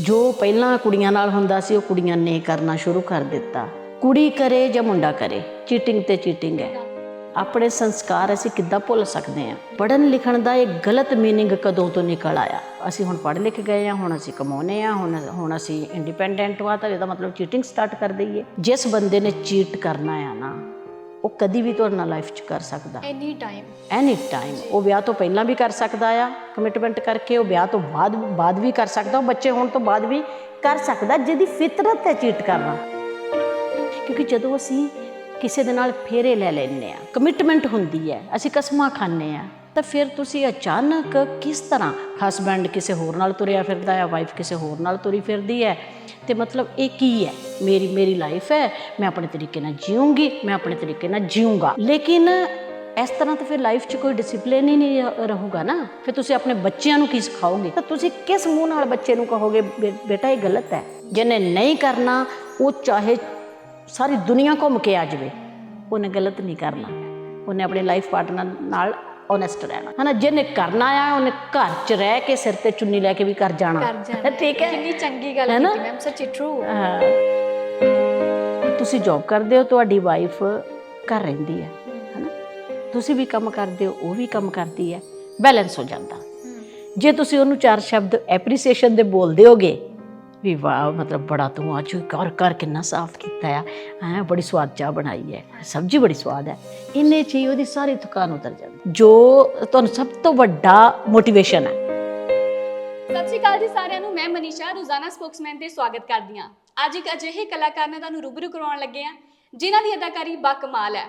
ਜੋ ਪਹਿਲਾਂ ਕੁੜੀਆਂ ਨਾਲ ਹੁੰਦਾ ਸੀ ਉਹ ਕੁੜੀਆਂ ਨੇ ਕਰਨਾ ਸ਼ੁਰੂ ਕਰ ਦਿੱਤਾ ਕੁੜੀ ਕਰੇ ਜਾਂ ਮੁੰਡਾ ਕਰੇ ਚੀਟਿੰਗ ਤੇ ਚੀਟਿੰਗ ਹੈ ਆਪਣੇ ਸੰਸਕਾਰ ਅਸੀਂ ਕਿੱਦਾਂ ਭੁੱਲ ਸਕਦੇ ਹਾਂ ਪੜਨ ਲਿਖਣ ਦਾ ਇਹ ਗਲਤ मीनिंग ਕਦੋਂ ਤੋਂ ਨਿਕਲ ਆਇਆ ਅਸੀਂ ਹੁਣ ਪੜ੍ਹ ਲਿਖ ਗਏ ਹਾਂ ਹੁਣ ਅਸੀਂ ਕਮਾਉਨੇ ਆ ਹੁਣ ਹੁਣ ਅਸੀਂ ਇੰਡੀਪੈਂਡੈਂਟ ਵਾ ਤਾਂ ਇਹਦਾ ਮਤਲਬ ਚੀਟਿੰਗ ਸਟਾਰਟ ਕਰ ਦਈਏ ਜਿਸ ਬੰਦੇ ਨੇ ਚੀਟ ਕਰਨਾ ਆ ਨਾ ਉਹ ਕਦੀ ਵੀ ਤੁਹਾਡੇ ਨਾਲ ਲਾਈਫ 'ਚ ਕਰ ਸਕਦਾ। ਐਨੀ ਟਾਈਮ ਐਨੀ ਟਾਈਮ ਉਹ ਵਿਆਹ ਤੋਂ ਪਹਿਲਾਂ ਵੀ ਕਰ ਸਕਦਾ ਆ ਕਮਿਟਮੈਂਟ ਕਰਕੇ ਉਹ ਵਿਆਹ ਤੋਂ ਬਾਅਦ ਬਾਅਦ ਵੀ ਕਰ ਸਕਦਾ ਉਹ ਬੱਚੇ ਹੋਣ ਤੋਂ ਬਾਅਦ ਵੀ ਕਰ ਸਕਦਾ ਜਿਹਦੀ ਫਿਤਰਤ ਹੈ ਚੀਟ ਕਰਨਾ। ਕਿਉਂਕਿ ਜਦੋਂ ਅਸੀਂ ਕਿਸੇ ਦੇ ਨਾਲ ਫੇਰੇ ਲੈ ਲੈਂਦੇ ਆ ਕਮਿਟਮੈਂਟ ਹੁੰਦੀ ਹੈ ਅਸੀਂ ਕਸਮਾਂ ਖਾਂਦੇ ਆ ਤਾਂ ਫਿਰ ਤੁਸੀਂ ਅਚਾਨਕ ਕਿਸ ਤਰ੍ਹਾਂ ਹਸਬੈਂਡ ਕਿਸੇ ਹੋਰ ਨਾਲ ਤੁਰਿਆ ਫਿਰਦਾ ਹੈ ਵਾਈਫ ਕਿਸੇ ਹੋਰ ਨਾਲ ਤੁਰੀ ਫਿਰਦੀ ਹੈ? ਤੇ ਮਤਲਬ ਇਹ ਕੀ ਹੈ? ਮੇਰੀ ਮੇਰੀ ਲਾਈਫ ਹੈ, ਮੈਂ ਆਪਣੇ ਤਰੀਕੇ ਨਾਲ ਜੀਉਂਗੀ ਮੈਂ ਆਪਣੇ ਤਰੀਕੇ ਨਾਲ ਜੀਉਂਗਾ ਲੇਕਿਨ ਇਸ ਤਰ੍ਹਾਂ ਤਾਂ ਫਿਰ ਲਾਈਫ 'ਚ ਕੋਈ ਡਿਸਪਲਿਨ ਹੀ ਨਹੀਂ ਰ- ਰਹੂਗਾ ਨਾ? ਫਿਰ ਤੁਸੀਂ ਆਪਣੇ ਬੱਚਿਆਂ ਨੂੰ ਕੀ ਸਿਖਾਓਗੇ? ਤਾਂ ਤੁਸੀਂ ਕਿਸ ਮੂੰਹ ਨਾਲ ਬੱਚੇ ਨੂੰ ਕਹੋਗੇ, ਬੇ- ਬੇਟਾ ਇਹ ਗਲਤ ਹੈ? ਜਿਹਨੇ ਨਹੀਂ ਕਰਨਾ, ਉਹ ਚਾਹੇ ਸਾਰੀ ਦੁਨੀਆ ਘੁੰਮ ਕੇ ਆ ਜਾਵੇ, ਉਹਨੇ ਗਲਤ ਨਹੀਂ ਕਰਨਾ। ਉਹਨੇ ਆਪਣੇ ਲਾਈਫ ਪਾਰਟਨਰ ਨਾਲ ਓਨੈਸਟ ਰਹਿਣਾ। ਹਨਾ ਜਿਹਨੇ ਕਰਨਾ ਆ ਉਹਨੇ ਘਰ 'ਚ ਰਹਿ ਕੇ ਸਿਰ ਤੇ ਚੁੰਨੀ ਲੈ ਕੇ ਵੀ ਕਰ ਜਾਣਾ। ਠੀਕ ਹੈ। ਕਿੰਨੀ ਚੰਗੀ ਗੱਲ ਹੈ ਮੈਮ ਸੱਚੀ ਟਰੂ ਹਾਂ। ਤੁਸੀਂ ਜੌਬ ਕਰਦੇ ਹੋ ਤੁਹਾਡੀ ਵਾਈਫ ਘਰ ਰਹਿੰਦੀ ਹੈ। ਹਨਾ? ਤੁਸੀਂ ਵੀ ਕੰਮ ਕਰਦੇ ਹੋ ਉਹ ਵੀ ਕੰਮ ਕਰਦੀ ਹੈ। ਬੈਲੈਂਸ ਹੋ ਜਾਂਦਾ। ਜੇ ਤੁਸੀਂ ਉਹਨੂੰ ਚਾਰ ਸ਼ਬਦ ਐਪਰੀਸੀਏਸ਼ਨ ਦੇ ਬੋਲਦੇ ਹੋਗੇ ਵੀ ਵਾਹ, ਮਤਲਬ ਬੜਾ ਤੂੰ ਅੱਜ ਕਰ ਕਰ ਕਿੰਨਾ ਸਾਫ਼ ਕੀਤਾ ਆ। ਹੈ, ਬੜੀ ਸਵਾਦ ਚਾਹ ਬਣਾਈ ਹੈ। ਸਬਜ਼ੀ ਬੜੀ ਸਵਾਦ ਹੈ। ਇੰਨੇ ਚ ਹੀ ਉਹਦੀ ਸਾਰੀ ਥਕਾਨ ਉਤਰ ਜਾਂਦੀ ਜੋ ਤੁਹਾਨੂੰ ਸਭ ਤੋਂ ਵੱਡਾ ਮੋਟੀਵੇਸ਼ਨ ਹੈ। ਸਤਿ ਸ਼੍ਰੀ ਅਕਾਲ ਜੀ ਸਾਰਿਆਂ ਨੂੰ। ਮੈਂ ਮਨੀਸ਼ਾ, ਰੋਜ਼ਾਨਾ ਸਪੋਕਸਮੈਨ ਤੇ ਸਵਾਗਤ ਕਰਦੀ ਹਾਂ। ਅੱਜ ਇੱਕ ਅਜਿਹੇ ਕਲਾਕਾਰ ਨਾਲ ਤੁਹਾਨੂੰ ਰੂਬਰੂ ਕਰਵਾਉਣ ਲੱਗੇ ਹਾਂ, ਜਿਨ੍ਹਾਂ ਦੀ ਅਦਾਕਾਰੀ ਬਾਕਮਾਲ ਹੈ।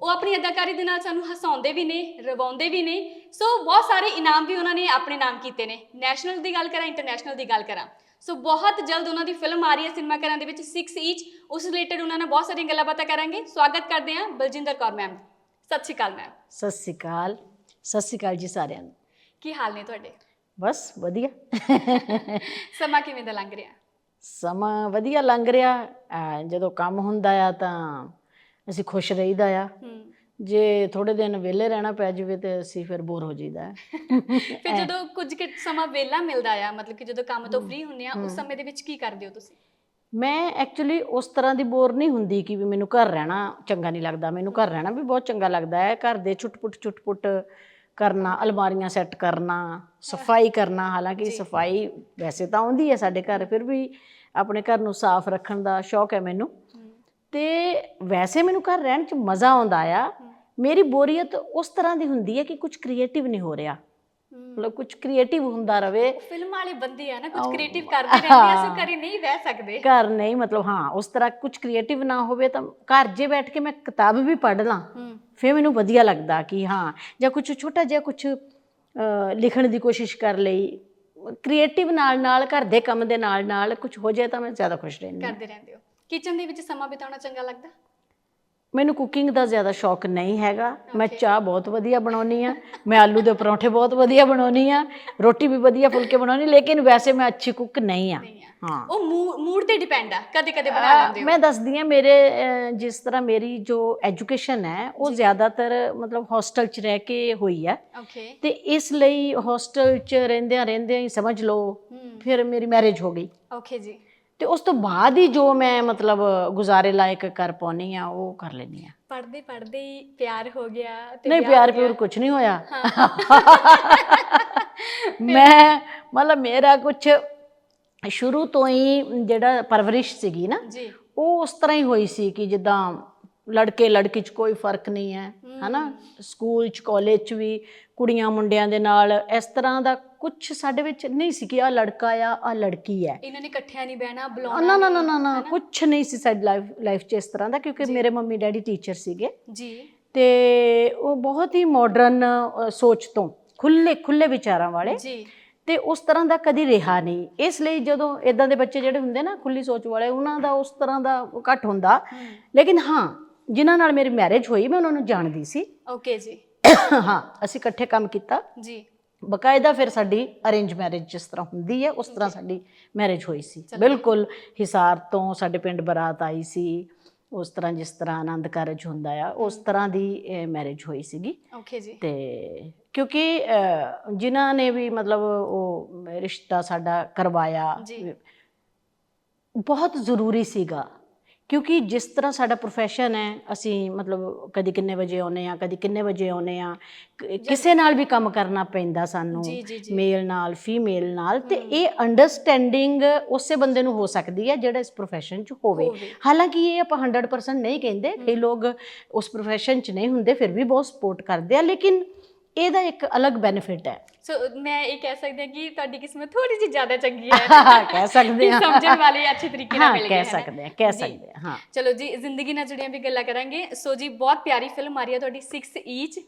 ਉਹ ਆਪਣੀ ਅਦਾਕਾਰੀ ਦੇ ਨਾਲ ਸਾਨੂੰ ਹਸਾਉਂਦੇ ਵੀ ਨੇ, ਰਵਾਉਂਦੇ ਵੀ ਨੇ। ਸੋ ਬਹੁਤ ਸਾਰੇ ਇਨਾਮ ਵੀ ਉਹਨਾਂ ਨੇ ਆਪਣੇ ਨਾਮ ਕੀਤੇ ਨੇ। ਨੈਸ਼ਨਲ ਦੀ ਗੱਲ ਕਰਾਂ, ਇੰਟਰਨੈਸ਼ਨਲ ਦੀ ਗੱਲ ਕਰਾਂ। ਸੋ ਬਹੁਤ ਜਲਦ ਉਹਨਾਂ ਦੀ ਫਿਲਮ ਆ ਰਹੀ ਹੈ ਸਿਨੇਮਾ ਘਰਾਂ ਦੇ ਵਿੱਚ 6 ਈਚ ਉਸ ਰਿਲੇਟਡ ਉਹਨਾਂ ਨਾਲ ਬਹੁਤ ਸਾਰੀਆਂ ਗੱਲਾਂ ਬਾਤਾਂ ਕਰਾਂਗੇ ਸਵਾਗਤ ਕਰਦੇ ਹਾਂ ਬਲਜਿੰਦਰ ਕੌਰ ਮੈਮ ਸਤਿ ਸ਼੍ਰੀ ਅਕਾਲ ਮੈਮ ਸਤਿ ਸ਼੍ਰੀ ਅਕਾਲ ਸਤਿ ਸ਼੍ਰੀ ਅਕਾਲ ਜੀ ਸਾਰਿਆਂ ਨੂੰ ਕੀ ਹਾਲ ਨੇ ਤੁਹਾਡੇ ਬਸ ਵਧੀਆ ਸਮਾਂ ਕਿਵੇਂ ਦਾ ਲੰਘ ਰਿਹਾ ਸਮਾਂ ਵਧੀਆ ਲੰਘ ਰਿਹਾ ਜਦੋਂ ਕੰਮ ਹੁੰਦਾ ਆ ਤਾਂ ਅਸੀਂ ਖੁਸ਼ ਰਹੀਦਾ ਆ ਹੂੰ ਜੇ ਥੋੜੇ ਦਿਨ ਵਿਹਲੇ ਰਹਿਣਾ ਪੈ ਜਾਵੇ ਤੇ ਅਸੀਂ ਫਿਰ ਬੋਰ ਹੋ ਜਾਈਦਾ। ਫਿਰ ਜਦੋਂ ਕੁਝ ਕਿ ਸਮਾਂ ਵਿਹਲਾ ਮਿਲਦਾ ਆ ਮਤਲਬ ਕਿ ਜਦੋਂ ਕੰਮ ਤੋਂ ਫ੍ਰੀ ਹੁੰਦੇ ਆ ਉਸ ਸਮੇਂ ਦੇ ਵਿੱਚ ਕੀ ਕਰਦੇ ਹੋ ਤੁਸੀਂ? ਮੈਂ ਐਕਚੁਅਲੀ ਉਸ ਤਰ੍ਹਾਂ ਦੀ ਬੋਰ ਨਹੀਂ ਹੁੰਦੀ ਕਿ ਵੀ ਮੈਨੂੰ ਘਰ ਰਹਿਣਾ ਚੰਗਾ ਨਹੀਂ ਲੱਗਦਾ। ਮੈਨੂੰ ਘਰ ਰਹਿਣਾ ਵੀ ਬਹੁਤ ਚੰਗਾ ਲੱਗਦਾ ਹੈ। ਘਰ ਦੇ ਛੁੱਟ-ਪੁੱਟ ਛੁੱਟ-ਪੁੱਟ ਕਰਨਾ ਅਲਮਾਰੀਆਂ ਸੈੱਟ ਕਰਨਾ ਸਫ਼ਾਈ ਕਰਨਾ ਹਾਲਾਂਕਿ ਸਫ਼ਾਈ ਵੈਸੇ ਤਾਂ ਆਉਂਦੀ ਹੈ ਸਾਡੇ ਘਰ ਫਿਰ ਵੀ ਆਪਣੇ ਘਰ ਨੂੰ ਸਾਫ਼ ਰੱਖਣ ਦਾ ਸ਼ੌਕ ਹੈ ਮੈਨੂੰ। ਤੇ ਵੈਸੇ ਮੈਨੂੰ ਘਰ ਰਹਿਣ 'ਚ ਮਜ਼ਾ ਆਉਂਦਾ ਆ। ਮੇਰੀ ਬੋਰੀਅਤ ਉਸ ਤਰ੍ਹਾਂ ਦੀ ਹੁੰਦੀ ਹੈ ਕਿ ਕੁਝ ਕ੍ਰੀਏਟਿਵ ਨਹੀਂ ਹੋ ਰਿਹਾ। ਮਤਲਬ ਕੁਝ ਕ੍ਰੀਏਟਿਵ ਹੁੰਦਾ ਰਵੇ। ਫਿਲਮ ਵਾਲੇ ਬੰਦੇ ਆ ਨਾ ਕੁਝ ਕ੍ਰੀਏਟਿਵ ਕਰਦੇ ਰਹਿੰਦੇ ਆ ਅਸੀਂ ਘਰੇ ਨਹੀਂ ਰਹਿ ਸਕਦੇ। ਘਰ ਨਹੀਂ ਮਤਲਬ ਹਾਂ ਉਸ ਤਰ੍ਹਾਂ ਕੁਝ ਕ੍ਰੀਏਟਿਵ ਨਾ ਹੋਵੇ ਤਾਂ ਘਰ ਜੇ ਬੈਠ ਕੇ ਮੈਂ ਕਿਤਾਬ ਵੀ ਪੜ੍ਹ ਲਾਂ ਫਿਰ ਮੈਨੂੰ ਵਧੀਆ ਲੱਗਦਾ ਕਿ ਹਾਂ ਜਾਂ ਕੁਝ ਛੋਟਾ ਜਿਹਾ ਕੁਝ ਲਿਖਣ ਦੀ ਕੋਸ਼ਿਸ਼ ਕਰ ਲਈ। ਕ੍ਰੀਏਟਿਵ ਨਾਲ ਨਾਲ ਘਰ ਦੇ ਕੰਮ ਦੇ ਨਾਲ ਨਾਲ ਕੁਝ ਹੋ ਜਾਏ ਤਾਂ ਮੈਂ ਜ਼ਿਆਦਾ ਖੁਸ਼ ਰਹਿੰਦੀ ਕਰਦੇ ਰਹਿੰਦੇ ਹੋ। ਕਿਚਨ ਦੇ ਵਿੱਚ ਸਮਾਂ ਬਿਤਾਉਣਾ ਚੰਗਾ ਲੱਗਦਾ? ਮੈਨੂੰ ਕੁਕਿੰਗ ਦਾ ਜ਼ਿਆਦਾ ਸ਼ੌਕ ਨਹੀਂ ਹੈਗਾ। ਮੈਂ ਚਾਹ ਬਹੁਤ ਵਧੀਆ ਬਣਾਉਣੀ ਆ ਮੈਂ ਆਲੂ ਦੇ ਪਰੌਂਠੇ ਬਹੁਤ ਵਧੀਆ ਬਣਾਉਣੀ ਆ ਰੋਟੀ ਵੀ ਵਧੀਆ ਫੁਲਕੇ ਬਣਾਉਣੀ ਲੇਕਿਨ ਵੈਸੇ ਮੈਂ ਅੱਛੀ ਕੁੱਕ ਨਹੀਂ ਆ ਆ ਹਾਂ। ਉਹ ਮੂਡ ਤੇ ਡਿਪੈਂਡ ਆ ਕਦੇ ਕਦੇ ਬਣਾ ਲੈਂਦੇ ਹੋ। ਮੈਂ ਦੱਸਦੀ ਆ ਮੇਰੇ ਜਿਸ ਤਰ੍ਹਾਂ ਮੇਰੀ ਜੋ ਐਜੂਕੇਸ਼ਨ ਹੈ ਉਹ ਜ਼ਿਆਦਾਤਰ ਮਤਲਬ ਹੋਸਟਲ 'ਚ ਰਹਿ ਕੇ ਹੋਈ ਓਕੇ ਤੇ ਇਸ ਲਈ ਹੋਸਟਲ 'ਚ ਰਹਿੰਦਿਆਂ ਰਹਿੰਦਿਆਂ ਹੀ ਸਮਝ ਲਓ ਫਿਰ ਮੇਰੀ ਮੈਰਿਜ ਹੋ ਗਈ। ਓਕੇ ਜੀ। ਤੇ ਉਸ ਤੋਂ ਬਾਅਦ ਹੀ ਜੋ ਮੈਂ ਮਤਲਬ ਗੁਜ਼ਾਰੇ ਲਾਇਕ ਕਰ ਪਾਉਣੀ ਆ ਉਹ ਕਰ ਲੈਣੀ ਆ ਪੜਦੇ ਪੜਦੇ ਹੀ ਪਿਆਰ ਹੋ ਗਿਆ ਤੇ ਨਹੀਂ ਪਿਆਰ। ਪਿਓਰ ਕੁਝ ਨਹੀਂ ਹੋਇਆ। ਮੈਂ ਮਤਲਬ ਮੇਰਾ ਕੁਝ ਸ਼ੁਰੂ ਤੋਂ ਹੀ ਜਿਹੜਾ ਪਰਵਰਿਸ਼ ਸੀਗੀ ਨਾ ਜੀ। ਉਹ ਉਸ ਤਰ੍ਹਾਂ ਹੀ ਹੋਈ ਸੀ ਕਿ ਜਿੱਦਾਂ ਲੜਕੇ ਲੜਕੀ 'ਚ ਕੋਈ ਫ਼ਰਕ ਨਹੀਂ ਹੈ ਹਨਾ? ਸਕੂਲ 'ਚ ਕਾਲਜ 'ਚ ਵੀ ਕੁੜੀਆਂ ਮੁੰਡਿਆਂ ਦੇ ਨਾਲ ਇਸ ਤਰ੍ਹਾਂ ਦਾ ਕੁਝ ਸਾਡੇ ਵਿੱਚ ਨਹੀਂ ਸੀ ਕਿ ਆ ਲੜਕਾ ਆ ਆ ਲੜਕੀ ਹੈ। ਇਹਨਾਂ ਨੇ ਇਕੱਠਿਆਂ ਨਹੀਂ ਬਹਿਣਾ ਬੁਲਾਉਣਾ ਨਾ ਨਾ ਨਾ ਨਾ ਕੁਝ ਨਹੀਂ ਸੀ ਸਾਡੀ ਲਾਈਫ ਲਾਈਫ 'ਚ ਇਸ ਤਰ੍ਹਾਂ ਦਾ ਕਿਉਂਕਿ ਮੇਰੇ ਮੰਮੀ ਡੈਡੀ ਟੀਚਰ ਸੀਗੇ। ਜੀ। ਤੇ ਉਹ ਬਹੁਤ ਹੀ ਮਾਡਰਨ ਸੋਚ ਤੋਂ ਖੁੱਲੇ ਖੁੱਲੇ ਵਿਚਾਰਾਂ ਵਾਲੇ। ਜੀ। ਤੇ ਉਸ ਤਰ੍ਹਾਂ ਦਾ ਕਦੀ ਰਿਹਾ ਨਹੀਂ। ਇਸ ਲਈ ਜਦੋਂ ਇਦਾਂ ਦੇ ਬੱਚੇ ਜਿਹੜੇ ਹੁੰਦੇ ਨਾ ਖੁੱਲੀ ਸੋਚ ਵਾਲੇ ਉਹਨਾਂ ਦਾ ਉਸ ਤਰ੍ਹਾਂ ਦਾ ਘੱਟ ਹੁੰਦਾ। ਲੇਕਿਨ ਹਾਂ ਜਿਨ੍ਹਾਂ ਨਾਲ ਮੇਰੀ ਮੈਰਿਜ ਹੋਈ ਮੈਂ ਉਹਨਾਂ ਨੂੰ ਜਾਣਦੀ ਸੀ। ਓਕੇ ਜੀ। ਹਾਂ ਅਸੀਂ ਇਕੱਠੇ ਕੰਮ ਕੀਤਾ। ਜੀ। ਬਕਾਇਦਾ ਫਿਰ ਸਾਡੀ ਅਰੇਂਜ ਮੈਰਿਜ ਜਿਸ ਤਰ੍ਹਾਂ ਹੁੰਦੀ ਹੈ ਉਸ ਤਰ੍ਹਾਂ ਸਾਡੀ ਮੈਰਿਜ ਹੋਈ ਸੀ। ਬਿਲਕੁਲ ਹਿਸਾਰ ਤੋਂ ਸਾਡੇ ਪਿੰਡ ਬਰਾਤ ਆਈ ਸੀ। ਉਸ ਤਰ੍ਹਾਂ ਜਿਸ ਤਰ੍ਹਾਂ ਆਨੰਦ ਕਾਰਜ ਹੁੰਦਾ ਆ ਉਸ ਤਰ੍ਹਾਂ ਦੀ ਮੈਰਿਜ ਹੋਈ ਸੀਗੀ। ਓਕੇ ਜੀ। ਤੇ ਕਿਉਂਕਿ ਜਿਨ੍ਹਾਂ ਨੇ ਵੀ ਮਤਲਬ ਉਹ ਰਿਸ਼ਤਾ ਸਾਡਾ ਕਰਵਾਇਆ। ਬਹੁਤ ਜ਼ਰੂਰੀ ਸੀਗਾ। ਕਿਉਂਕਿ ਜਿਸ ਤਰ੍ਹਾਂ ਸਾਡਾ profession ਹੈ ਅਸੀਂ ਮਤਲਬ ਕਦੀ ਕਿੰਨੇ ਵਜੇ ਆਉਨੇ ਆ ਕਦੀ ਕਿੰਨੇ ਵਜੇ ਆਉਨੇ ਆ ਕਿਸੇ ਨਾਲ ਵੀ ਕੰਮ ਕਰਨਾ ਪੈਂਦਾ ਸਾਨੂੰ ਮੇਲ ਨਾਲ ਫੀਮੇਲ ਨਾਲ ਤੇ ਇਹ ਅੰਡਰਸਟੈਂਡਿੰਗ ਉਸੇ ਬੰਦੇ ਨੂੰ ਹੋ ਸਕਦੀ ਹੈ ਜਿਹੜਾ ਇਸ profession 'ਚ ਹੋਵੇ। ਹਾਲਾਂਕਿ ਇਹ ਆਪਾਂ 100% ਨਹੀਂ ਕਹਿੰਦੇ ਕਈ ਲੋਕ ਉਸ profession 'ਚ ਨਹੀਂ ਹੁੰਦੇ ਫਿਰ ਵੀ ਬਹੁਤ ਸਪੋਰਟ ਕਰਦੇ ਆ ਲੇਕਿਨ ਇਹਦਾ ਇੱਕ ਅਲੱਗ ਬੈਨੀਫਿਟ ਹੈ। ਸੋ ਮੈਂ ਇਹ ਕਹਿ ਸਕਦੀ ਹਾਂ ਕਿ ਤੁਹਾਡੀ ਕਿਸਮਤ ਥੋੜੀ ਜਿਹੀ ਜ਼ਿਆਦਾ ਚੰਗੀ ਹੈ। ਕਹਿ ਸਕਦੇ ਹਾਂ। ਸਮਝਣ ਵਾਲੇ ਅੱਛੇ ਤਰੀਕੇ ਨਾਲ ਮਿਲ ਗਏ ਕਹਿ? ਸਕਦੇ ਹਾਂ ਕਹਿ। ਸਕਦੇ ਹਾਂ ਹਾਂ। ਚਲੋ ਜੀ ਜ਼ਿੰਦਗੀ ਨਾਲ ਜੁੜੀਆਂ ਵੀ ਗੱਲਾਂ ਕਰਾਂਗੇ। ਸੋ ਜੀ ਬਹੁਤ ਪਿਆਰੀ ਫਿਲਮ ਆ ਰਹੀ ਹੈ ਤੁਹਾਡੀ 6 ਈਚ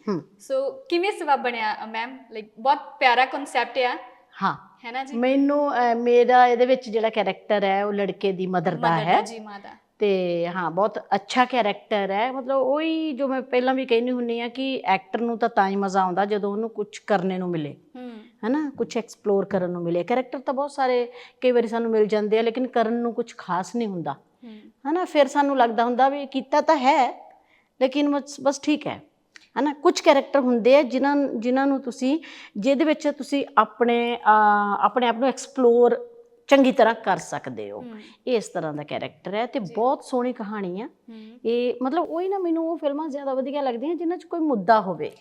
ਸੋ ਕਿਵੇਂ ਸਬਬ ਬਣਿਆ ਮੈਮ ਲਾਈਕ ਬਹੁਤ ਪਿਆਰਾ ਕਨਸੈਪਟ ਆ। ਹਾਂ। ਹੈ ਨਾ ਜੀ? ਮੈਨੂੰ ਮੇਰਾ ਇਹਦੇ ਵਿੱਚ ਜਿਹੜਾ ਕੈਰੈਕਟਰ ਹੈ ਉਹ ਲੜਕੇ ਦੀ ਮਦਰ ਦਾ ਮਦਰ ਹੈ। ਜੀ ਮਾਤਾ ਤੇ ਹਾਂ ਬਹੁਤ ਅੱਛਾ ਕੈਰੈਕਟਰ ਹੈ। ਮਤਲਬ ਉਹੀ ਜੋ ਮੈਂ ਪਹਿਲਾਂ ਵੀ ਕਹਿੰਦੀ ਹੁੰਨੀ ਆ ਕਿ ਐਕਟਰ ਨੂੰ ਤਾਂ ਤਾਂ ਹੀ ਮਜ਼ਾ ਆਉਂਦਾ ਜਦੋਂ ਉਹਨੂੰ ਕੁਝ ਕਰਨੇ ਨੂੰ ਮਿਲੇ। ਹੂੰ। ਹੈਨਾ? ਕੁਝ ਐਕਸਪਲੋਰ ਕਰਨ ਨੂੰ ਮਿਲੇ। ਕੈਰੈਕਟਰ ਤਾਂ ਬਹੁਤ ਸਾਰੇ ਕਈ ਵਾਰੀ ਸਾਨੂੰ ਮਿਲ ਜਾਂਦੇ ਆ ਲੇਕਿਨ ਕਰਨ ਨੂੰ ਕੁਝ ਖਾਸ ਨਹੀਂ ਹੁੰਦਾ। ਹੂੰ। ਹਨਾ? ਫਿਰ ਸਾਨੂੰ ਲੱਗਦਾ ਹੁੰਦਾ ਵੀ ਕੀਤਾ ਤਾਂ ਹੈ ਲੇਕਿਨ ਬਸ ਠੀਕ ਹੈ। ਹਨਾ? ਕੁਝ ਕੈਰੈਕਟਰ ਹੁੰਦੇ ਆ ਜਿਨ੍ਹਾਂ ਜਿਨ੍ਹਾਂ ਨੂੰ ਤੁਸੀਂ ਜਿਹਦੇ ਵਿੱਚ ਤੁਸੀਂ ਆਪਣੇ ਆਪਣੇ ਆਪ ਨੂੰ ਐਕਸਪਲੋਰ ਚੰਗੀ ਤਰ੍ਹਾਂ ਕਰ ਸਕਦੇ ਹੋ। ਹੂੰ। ਇਹ ਇਸ ਤਰ੍ਹਾਂ ਦਾ ਕੈਰੈਕਟਰ ਹੈ ਤੇ ਬਹੁਤ ਸੋਹਣੀ ਕਹਾਣੀ ਆ। ਹੂੰ। ਇਹ ਮਤਲਬ ਉਹੀ ਨਾ ਮੈਨੂੰ ਉਹ ਫਿਲਮਾਂ ਜ਼ਿਆਦਾ ਵਧੀਆ ਲੱਗਦੀਆਂ ਜਿਨ੍ਹਾਂ 'ਚ ਕੋਈ ਮੁੱਦਾ ਹੋਵੇ।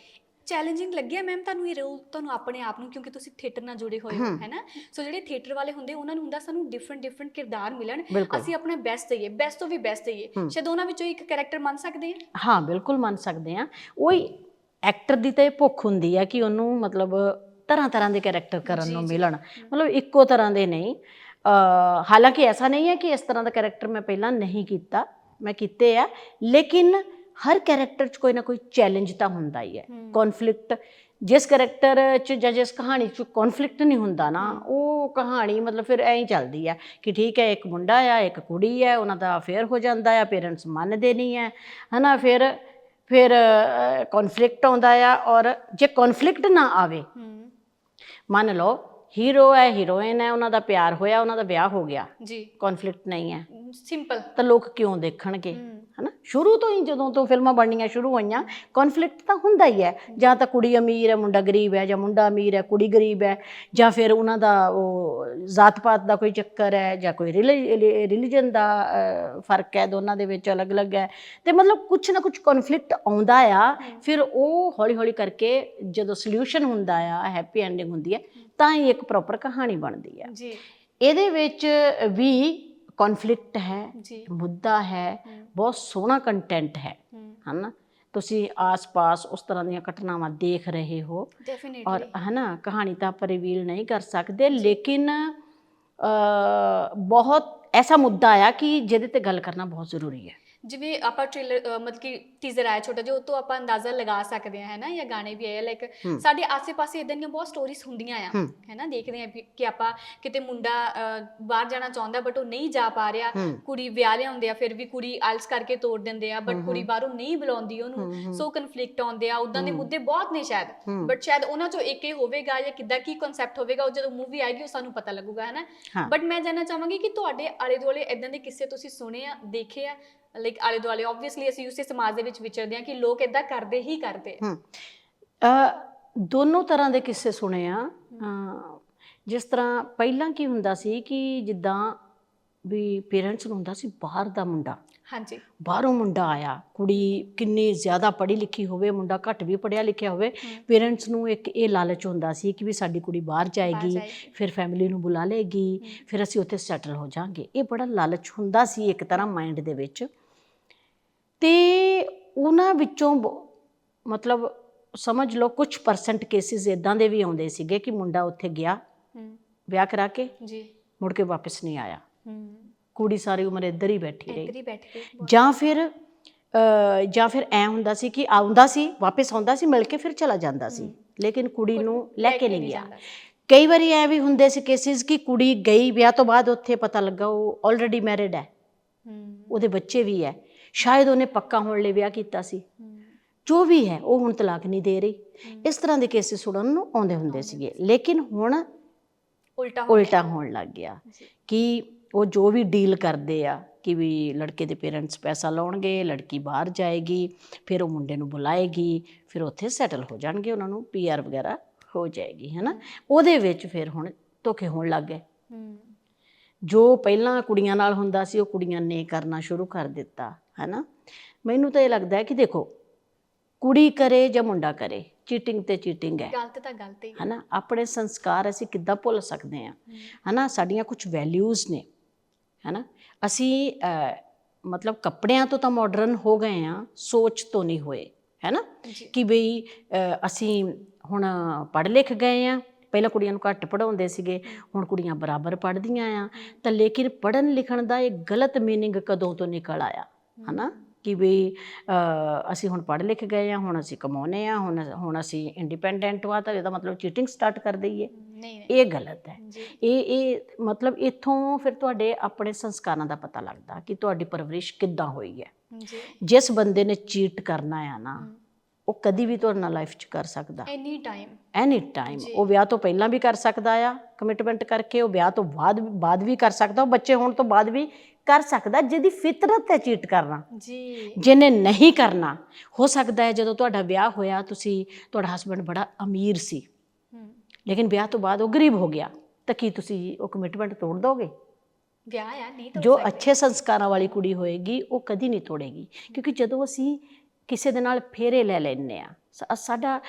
ਚੈਲੰਜਿੰਗ ਲੱਗਿਆ ਮੈਮ ਤੁਹਾਨੂੰ ਇਹ ਰੋਲ ਤੁਹਾਨੂੰ ਆਪਣੇ ਆਪ ਨੂੰ ਕਿਉਂਕਿ ਤੁਸੀਂ ਥੀਏਟਰ ਨਾਲ ਜੁੜੇ ਹੋਏ ਹੋ ਹੈ। ਨਾ ਸੋ ਜਿਹੜੇ ਥੀਏਟਰ ਵਾਲੇ ਹੁੰਦੇ ਉਹਨਾਂ ਨੂੰ ਹੁੰਦਾ ਸਾਨੂੰ ਡਿਫਰੈਂਟ ਡਿਫਰੈਂਟ ਕਿਰਦਾਰ ਮਿਲਣ। ਅਸੀਂ ਆਪਣਾ ਬੈਸਟ ਦਈਏ ਬੈਸਟ ਤੋਂ ਵੀ ਬੈਸਟ ਦਈਏ। ਸ਼ਾਇਦ ਉਹਨਾਂ ਵਿੱਚੋਂ ਇੱਕ ਕੈਰੈਕਟਰ ਮੰਨ ਸਕਦੇ ਹਾਂ ਹਾਂ ਬਿਲਕੁਲ ਮੰਨ ਸਕਦੇ ਆ। ਉਹੀ ਐਕਟਰ ਦੀ ਤਾਂ ਇਹ ਭੁੱਖ ਹੁੰਦੀ ਆ ਕਿ ਉਹਨੂੰ ਮਤਲਬ ਤਰ੍ਹਾਂ ਤਰ੍ਹਾਂ ਦੇ ਕੈਰੈਕਟਰ ਕਰਨ ਨੂੰ ਮਿਲਣ। ਮਤਲਬ ਇੱਕੋ ਤਰ੍ਹਾਂ ਦੇ ਨਹੀਂ। ਹਾਲਾਂਕਿ ਐਸਾ ਨਹੀਂ ਹੈ ਕਿ ਇਸ ਤਰ੍ਹਾਂ ਦਾ ਕੈਰੈਕਟਰ ਮੈਂ ਪਹਿਲਾਂ ਨਹੀਂ ਕੀਤਾ ਮੈਂ ਕੀਤੇ ਆ ਲੇਕਿਨ ਹਰ ਕੈਰੈਕਟਰ 'ਚ ਕੋਈ ਨਾ ਕੋਈ ਚੈਲੰਜ ਤਾਂ ਹੁੰਦਾ ਹੀ ਹੈ। ਕਨਫਲਿਕਟ ਜਿਸ ਕੈਰੈਕਟਰ 'ਚ ਜਾਂ ਜਿਸ ਕਹਾਣੀ 'ਚ ਕਨਫਲਿਕਟ ਨਹੀਂ ਹੁੰਦਾ ਨਾ ਉਹ ਕਹਾਣੀ ਮਤਲਬ ਫਿਰ ਐਂ ਹੀ ਚੱਲਦੀ ਆ ਕਿ ਠੀਕ ਹੈ ਇੱਕ ਮੁੰਡਾ ਆ ਇੱਕ ਕੁੜੀ ਹੈ ਉਹਨਾਂ ਦਾ ਅਫੇਅਰ ਹੋ ਜਾਂਦਾ ਆ ਪੇਰੈਂਟਸ ਮੰਨਦੇ ਨਹੀਂ ਹੈ ਹਨਾ ਫਿਰ ਫਿਰ ਕਨਫਲਿਕਟ ਆਉਂਦਾ ਆ ਔਰ ਜੇ ਕਨਫਲਿਕਟ ਨਾ ਆਵੇ ਹੂੰ ਮੰਨ ਲਓ ਹੀਰੋ ਹੈ ਹੀਰੋਇਨ ਹੈ ਉਹਨਾਂ ਦਾ ਪਿਆਰ ਹੋਇਆ ਉਹਨਾਂ ਦਾ ਵਿਆਹ ਹੋ ਗਿਆ। ਜੀ। ਕਨਫਲਿਕਟ ਨਹੀਂ ਹੈ। ਸਿੰਪਲ ਤਾਂ ਲੋਕ ਕਿਉਂ ਦੇਖਣਗੇ? ਹਨਾ? ਸ਼ੁਰੂ ਤੋਂ ਹੀ ਜਦੋਂ ਤੋਂ ਫਿਲਮਾਂ ਬਣਨੀਆਂ ਸ਼ੁਰੂ ਹੋਈਆਂ ਕਨਫਲਿਕਟ ਤਾਂ ਹੁੰਦਾ ਹੀ ਹੈ। ਜਾਂ ਤਾਂ ਕੁੜੀ ਅਮੀਰ ਹੈ ਮੁੰਡਾ ਗਰੀਬ ਹੈ ਜਾਂ ਮੁੰਡਾ ਅਮੀਰ ਹੈ ਕੁੜੀ ਗਰੀਬ ਹੈ ਜਾਂ ਫਿਰ ਉਹਨਾਂ ਦਾ ਉਹ ਜ਼ਾਤ ਪਾਤ ਦਾ ਕੋਈ ਚੱਕਰ ਹੈ ਜਾਂ ਕੋਈ ਰਿਲੀਜਨ ਦਾ ਫ਼ਰਕ ਹੈ ਦੋਨਾਂ ਦੇ ਵਿੱਚ ਅਲੱਗ-ਅਲੱਗ ਹੈ। ਤੇ ਮਤਲਬ ਕੁਝ ਨਾ ਕੁਝ ਕਨਫਲਿਕਟ ਆਉਂਦਾ ਆ। ਫਿਰ ਉਹ ਹੌਲੀ-ਹੌਲੀ ਕਰਕੇ ਜਦੋਂ ਸੋਲੂਸ਼ਨ ਹੁੰਦਾ ਆ ਹੈਪੀ ਐਂਡਿੰਗ ਹੁੰਦੀ ਹੈ ਤਾਂ ਹੀ ਇੱਕ ਪ੍ਰੋਪਰ ਕਹਾਣੀ ਬਣਦੀ ਹੈ ਜੀ। ਇਹਦੇ ਵਿੱਚ ਵੀ ਕਨਫਲਿਕਟ ਹੈ ਮੁੱਦਾ ਹੈ ਬਹੁਤ ਸੋਹਣਾ ਕੰਟੈਂਟ ਹੈ ਹਨਾ? ਤੁਸੀਂ ਆਸ-ਪਾਸ ਉਸ ਤਰ੍ਹਾਂ ਦੀਆਂ ਘਟਨਾਵਾਂ ਦੇਖ ਰਹੇ ਹੋ। ਔਰ ਹਨਾ ਕਹਾਣੀ ਤਾਂ ਆਪਾਂ ਰਿਵੀਲ ਨਹੀਂ ਕਰ ਸਕਦੇ ਲੇਕਿਨ ਬਹੁਤ ਐਸਾ ਮੁੱਦਾ ਆ ਕਿ ਜਿਹਦੇ ਤੇ ਗੱਲ ਕਰਨਾ ਬਹੁਤ ਜ਼ਰੂਰੀ ਹੈ। ਜਿਵੇਂ ਆਪਾਂ ਟ੍ਰੇਲਰ ਮਤਲਬ ਕਿ ਟੀਜ਼ਰ ਆਇਆ ਛੋਟਾ ਜਿਹਾ ਉਹ ਤੋਂ ਆਪਾਂ ਅੰਦਾਜ਼ਾ ਲਗਾ ਸਕਦੇ ਹਾਂ ਹੈ ਨਾ ਜਾਂ ਗਾਣੇ ਵੀ ਆਏ ਲਾਈਕ। ਸਾਡੇ ਆਸੇ-ਪਾਸੇ ਇਦਾਂ ਦੀਆਂ ਬਹੁਤ ਸਟੋਰੀਜ਼ ਹੁੰਦੀਆਂ ਆ ਹੂੰ। ਹੈ ਨਾ ਦੇਖਦੇ ਆ ਕਿ ਆਪਾਂ ਕਿਤੇ ਮੁੰਡਾ ਬਾਹਰ ਜਾਣਾ ਚਾਹੁੰਦਾ ਬਟ ਉਹ ਨਹੀਂ ਜਾ ਪਾ ਰਿਹਾ। ਕੁੜੀ ਵਿਆਹ ਲਿਆਉਂਦੇ ਆ ਫਿਰ ਵੀ ਕੁੜੀ ਆਇਲਸ ਕਰਕੇ ਤੋੜ ਦਿੰਦੇ ਆ ਬਟ ਕੁੜੀ ਬਾਹਰੋਂ ਨਹੀਂ ਬੁਲਾਉਂਦੀ ਉਹਨੂੰ ਸੋ ਕਨਫਲਿਕਟ ਆਉਂਦੇ ਆ ਉਦਾਂ ਦੇ ਮੁੱਦੇ ਬਹੁਤ ਨੇ ਸ਼ਾਇਦ। ਬਟ ਸ਼ਾਇਦ ਉਹਨਾਂ ਚੋਂ ਇੱਕ ਹੀ ਹੋਵੇਗਾ ਜਾਂ ਕਿੱਦਾਂ ਕੀ ਕਨਸੈਪਟ ਹੋਵੇਗਾ ਉਹ ਜਦੋਂ ਮੂਵੀ ਆਏਗੀ ਉਹ ਸਾਨੂੰ ਪਤਾ ਲੱਗੂਗਾ ਹੈ ਨਾ ਹਾਂ। ਬਟ ਮੈਂ ਜਾਨਣਾ ਚਾਹਾਂਗੀ ਕਿ ਤੁਹਾਡੇ ਆਲੇ ਦੁਆਲੇ ਇਦਾਂ ਦੇ ਕਿੱਸੇ ਤੁਸੀਂ ਸੁਣੇ ਆ ਦੇਖੇ ਆ ਲਾਈਕ ਆਲੇ ਦੁਆਲੇ ਆਬਵੀਅਸਲੀ ਅਸੀਂ ਉਸੇ ਸਮਾਜ ਦੇ ਵਿੱਚ ਵਿਚਰਦੇ ਆ ਕਿ ਲੋਕ ਇਦਾਂ ਕਰਦੇ ਹੀ ਕਰਦੇ ਆ। ਹੂੰ। ਅ ਦੋਨੋਂ ਤਰ੍ਹਾਂ ਦੇ ਕਿੱਸੇ ਸੁਣੇ ਆ। ਜਿਸ ਤਰ੍ਹਾਂ ਪਹਿਲਾਂ ਕੀ ਹੁੰਦਾ ਸੀ ਕਿ ਜਿੱਦਾਂ ਵੀ ਪੇਰੈਂਟਸ ਨੂੰ ਹੁੰਦਾ ਸੀ ਬਾਹਰ ਦਾ ਮੁੰਡਾ। ਹਾਂਜੀ। ਬਾਹਰੋਂ ਮੁੰਡਾ ਆਇਆ ਕੁੜੀ ਕਿੰਨੀ ਜ਼ਿਆਦਾ ਪੜ੍ਹੀ ਲਿਖੀ ਹੋਵੇ ਮੁੰਡਾ ਘੱਟ ਵੀ ਪੜ੍ਹਿਆ ਲਿਖਿਆ ਹੋਵੇ ਪੇਰੈਂਟਸ ਨੂੰ ਇੱਕ ਇਹ ਲਾਲਚ ਹੁੰਦਾ ਸੀ ਕਿ ਵੀ ਸਾਡੀ ਕੁੜੀ ਬਾਹਰ ਜਾਏਗੀ। ਫਿਰ ਫੈਮਿਲੀ ਨੂੰ ਬੁਲਾ ਲਏਗੀ ਫਿਰ ਅਸੀਂ ਉੱਥੇ ਸੈਟਲ ਹੋ ਜਾਾਂਗੇ। ਇਹ ਬੜਾ ਲਾਲਚ ਹੁੰਦਾ ਸੀ ਇੱਕ ਤਰ੍ਹਾਂ ਮਾਈਂਡ ਦੇ ਵਿੱਚ। ਤੇ ਉਹਨਾਂ ਵਿੱਚੋਂ ਮਤਲਬ ਸਮਝ ਲਓ ਕੁਝ ਪਰਸੈਂਟ ਕੇਸਿਸ ਇਦਾਂ ਦੇ ਵੀ ਆਉਂਦੇ ਸੀਗੇ ਕਿ ਮੁੰਡਾ ਉੱਥੇ ਗਿਆ ਹੂੰ। ਵਿਆਹ ਕਰਾ ਕੇ ਜੀ। ਮੁੜ ਕੇ ਵਾਪਸ ਨਹੀਂ ਆਇਆ। ਹੂੰ। ਕੁੜੀ ਸਾਰੀ ਉਮਰ ਇੱਧਰ ਹੀ ਬੈਠੀ ਰਹੀ। ਇੱਧਰ ਹੀ ਬੈਠ ਕੇ ਜਾਂ ਫਿਰ ਜਾਂ ਫਿਰ ਐ ਹੁੰਦਾ ਸੀ ਕਿ ਆਉਂਦਾ ਸੀ ਵਾਪਸ ਆਉਂਦਾ ਸੀ ਮਿਲ ਕੇ ਫਿਰ ਚਲਾ ਜਾਂਦਾ ਸੀ। ਲੇਕਿਨ ਕੁੜੀ ਨੂੰ ਲੈ ਕੇ ਨਹੀਂ ਗਿਆ। ਕਈ ਵਾਰੀ ਐ ਵੀ ਹੁੰਦੇ ਸੀ ਕੇਸਿਸ ਕਿ ਕੁੜੀ ਗਈ ਵਿਆਹ ਤੋਂ ਬਾਅਦ ਉੱਥੇ ਪਤਾ ਲੱਗਾ ਉਹ ਆਲਰੇਡੀ ਮੈਰਿਡ ਹੈ। ਹੂੰ। ਉਹਦੇ ਬੱਚੇ ਵੀ ਹੈ। ਸ਼ਾਇਦ ਉਹਨੇ ਪੱਕਾ ਹੋਣ ਲਈ ਵਿਆਹ ਕੀਤਾ ਸੀ। ਜੋ ਵੀ ਹੈ ਉਹ ਹੁਣ ਤਲਾਕ ਨਹੀਂ ਦੇ ਰਹੀ। ਇਸ ਤਰ੍ਹਾਂ ਦੇ ਕੇਸਿਸ ਸੁਣਨ ਨੂੰ ਆਉਂਦੇ ਹੁੰਦੇ ਸੀਗੇ। ਲੇਕਿਨ ਹੁਣ ਉਲਟਾ ਉਲਟਾ ਹੋਣ ਲੱਗ ਗਿਆ। ਕਿ ਉਹ ਜੋ ਵੀ ਡੀਲ ਕਰਦੇ ਆ ਕਿ ਵੀ ਲੜਕੇ ਦੇ ਪੇਰੈਂਟਸ ਪੈਸਾ ਲਾਉਣਗੇ ਲੜਕੀ ਬਾਹਰ ਜਾਏਗੀ ਫਿਰ ਉਹ ਮੁੰਡੇ ਨੂੰ ਬੁਲਾਏਗੀ ਫਿਰ ਉੱਥੇ ਸੈਟਲ ਹੋ ਜਾਣਗੇ ਉਹਨਾਂ ਨੂੰ ਪੀਆਰ ਵਗੈਰਾ ਹੋ ਜਾਏਗੀ ਹੈਨਾ? ਉਹਦੇ ਵਿੱਚ ਫਿਰ ਹੁਣ ਧੋਖੇ ਹੋਣ ਲੱਗ ਗਏ। ਹੂੰ। ਜੋ ਪਹਿਲਾਂ ਕੁੜੀਆਂ ਨਾਲ ਹੁੰਦਾ ਸੀ ਉਹ ਕੁੜੀਆਂ ਨੇ ਕਰਨਾ ਸ਼ੁਰੂ ਕਰ ਦਿੱਤਾ ਹੈਨਾ? ਮੈਨੂੰ ਤਾਂ ਇਹ ਲੱਗਦਾ ਹੈ ਕਿ ਦੇਖੋ ਕੁੜੀ ਕਰੇ ਜਾਂ ਮੁੰਡਾ ਕਰੇ ਚੀਟਿੰਗ ਤੇ ਚੀਟਿੰਗ ਹੈ ਗਲਤ ਤਾਂ ਗਲਤ ਹੀ ਹੈ। ਹਨਾ? ਆਪਣੇ ਸੰਸਕਾਰ ਅਸੀਂ ਕਿੱਦਾਂ ਭੁੱਲ ਸਕਦੇ ਹਾਂ? ਹਨਾ? ਸਾਡੀਆਂ ਕੁਝ ਵੈਲਿਊਜ਼ ਨੇ ਹਨਾ? ਅਸੀਂ ਮਤਲਬ ਕੱਪੜਿਆਂ ਤੋਂ ਤਾਂ ਮਾਡਰਨ ਹੋ ਗਏ ਆ ਸੋਚ ਤੋਂ ਨਹੀਂ ਹੋਏ ਹੈਨਾ? ਕਿ ਬਈ ਅਸੀਂ ਹੁਣ ਪੜ੍ਹ ਲਿਖ ਗਏ ਆ ਪਹਿਲਾਂ ਕੁੜੀਆਂ ਨੂੰ ਘੱਟ ਪੜਾਉਂਦੇ ਸੀਗੇ ਹੁਣ ਕੁੜੀਆਂ ਬਰਾਬਰ ਪੜ੍ਹਦੀਆਂ ਆ। ਤਾਂ ਲੇਕਿਨ ਪੜ੍ਹਨ ਲਿਖਣ ਦਾ ਇਹ ਗਲਤ ਮੀਨਿੰਗ ਕਦੋਂ ਤੋਂ ਨਿਕਲ ਆਇਆ? ਹਨਾ? ਕਿ ਵੀ ਅਸੀਂ ਹੁਣ ਪੜ੍ਹ ਲਿਖ ਗਏ ਆ ਹੁਣ ਅਸੀਂ ਕਮਾਉਨੇ ਆ ਹੁਣ ਹੁਣ ਅਸੀਂ ਇੰਡੀਪੈਂਡੈਂਟ ਵਾ ਤਾਂ ਇਹਦਾ ਮਤਲਬ ਚੀਟਿੰਗ ਸਟਾਰਟ ਕਰ ਦਈਏ। ਇਹ ਗਲਤ ਹੈ। ਇਹ ਇਹ ਮਤਲਬ ਇਥੋਂ ਫਿਰ ਤੁਹਾਡੇ ਆਪਣੇ ਸੰਸਕਾਰਾਂ ਦਾ ਪਤਾ ਲੱਗਦਾ ਕਿ ਤੁਹਾਡੀ ਪਰਵਰਿਸ਼ ਕਿੱਦਾਂ ਹੋਈ ਹੈ। ਜਿਸ ਬੰਦੇ ਨੇ ਚੀਟ ਕਰਨਾ ਆ ਨਾ ਉਹ ਕਦੀ ਵੀ ਤੁਹਾਡੇ ਨਾਲ ਲਾਈਫ 'ਚ ਕਰ ਸਕਦਾ। ਐਨੀ ਟਾਈਮ ਐਨੀ ਟਾਈਮ ਉਹ ਵਿਆਹ ਤੋਂ ਪਹਿਲਾਂ ਵੀ ਕਰ ਸਕਦਾ ਆ ਕਮਿਟਮੈਂਟ ਕਰਕੇ ਉਹ ਵਿਆਹ ਤੋਂ ਬਾਅਦ ਬਾਅਦ ਵੀ ਕਰ ਸਕਦਾ ਉਹ ਬੱਚੇ ਹੋਣ ਤੋਂ ਬਾਅਦ ਵੀ ਕਰ ਸਕਦਾ ਜਿਹਦੀ ਫਿਤਰਤ ਹੈ ਚੀਟ ਕਰਨਾ। ਜੀ। ਜਿਹਨੇ ਨਹੀਂ ਕਰਨਾ ਹੋ ਸਕਦਾ ਹੈ ਜਦੋਂ ਤੁਹਾਡਾ ਵਿਆਹ ਹੋਇਆ ਤੁਸੀਂ ਤੁਹਾਡਾ ਹਸਬੰਡ ਬੜਾ ਅਮੀਰ ਸੀ। ਲੇਕਿਨ ਵਿਆਹ ਤੋਂ ਬਾਅਦ ਉਹ ਗਰੀਬ ਹੋ ਗਿਆ। ਤਾਂ ਕੀ ਤੁਸੀਂ ਉਹ ਕਮਿਟਮੈਂਟ ਤੋੜ ਦੋਗੇ? ਵਿਆਹ ਆ ਨਹੀਂ ਤਾਂ ਜੋ ਅੱਛੇ ਸੰਸਕਾਰਾਂ ਵਾਲੀ ਕੁੜੀ ਹੋਏਗੀ ਉਹ ਕਦੀ ਨਹੀਂ ਤੋੜੇਗੀ। ਕਿਉਂਕਿ ਜਦੋਂ ਅਸੀਂ ਕਿਸੇ ਦੇ ਨਾਲ ਫੇਰੇ ਲੈ ਲੈਂਦੇ ਆ ਸਾਡਾ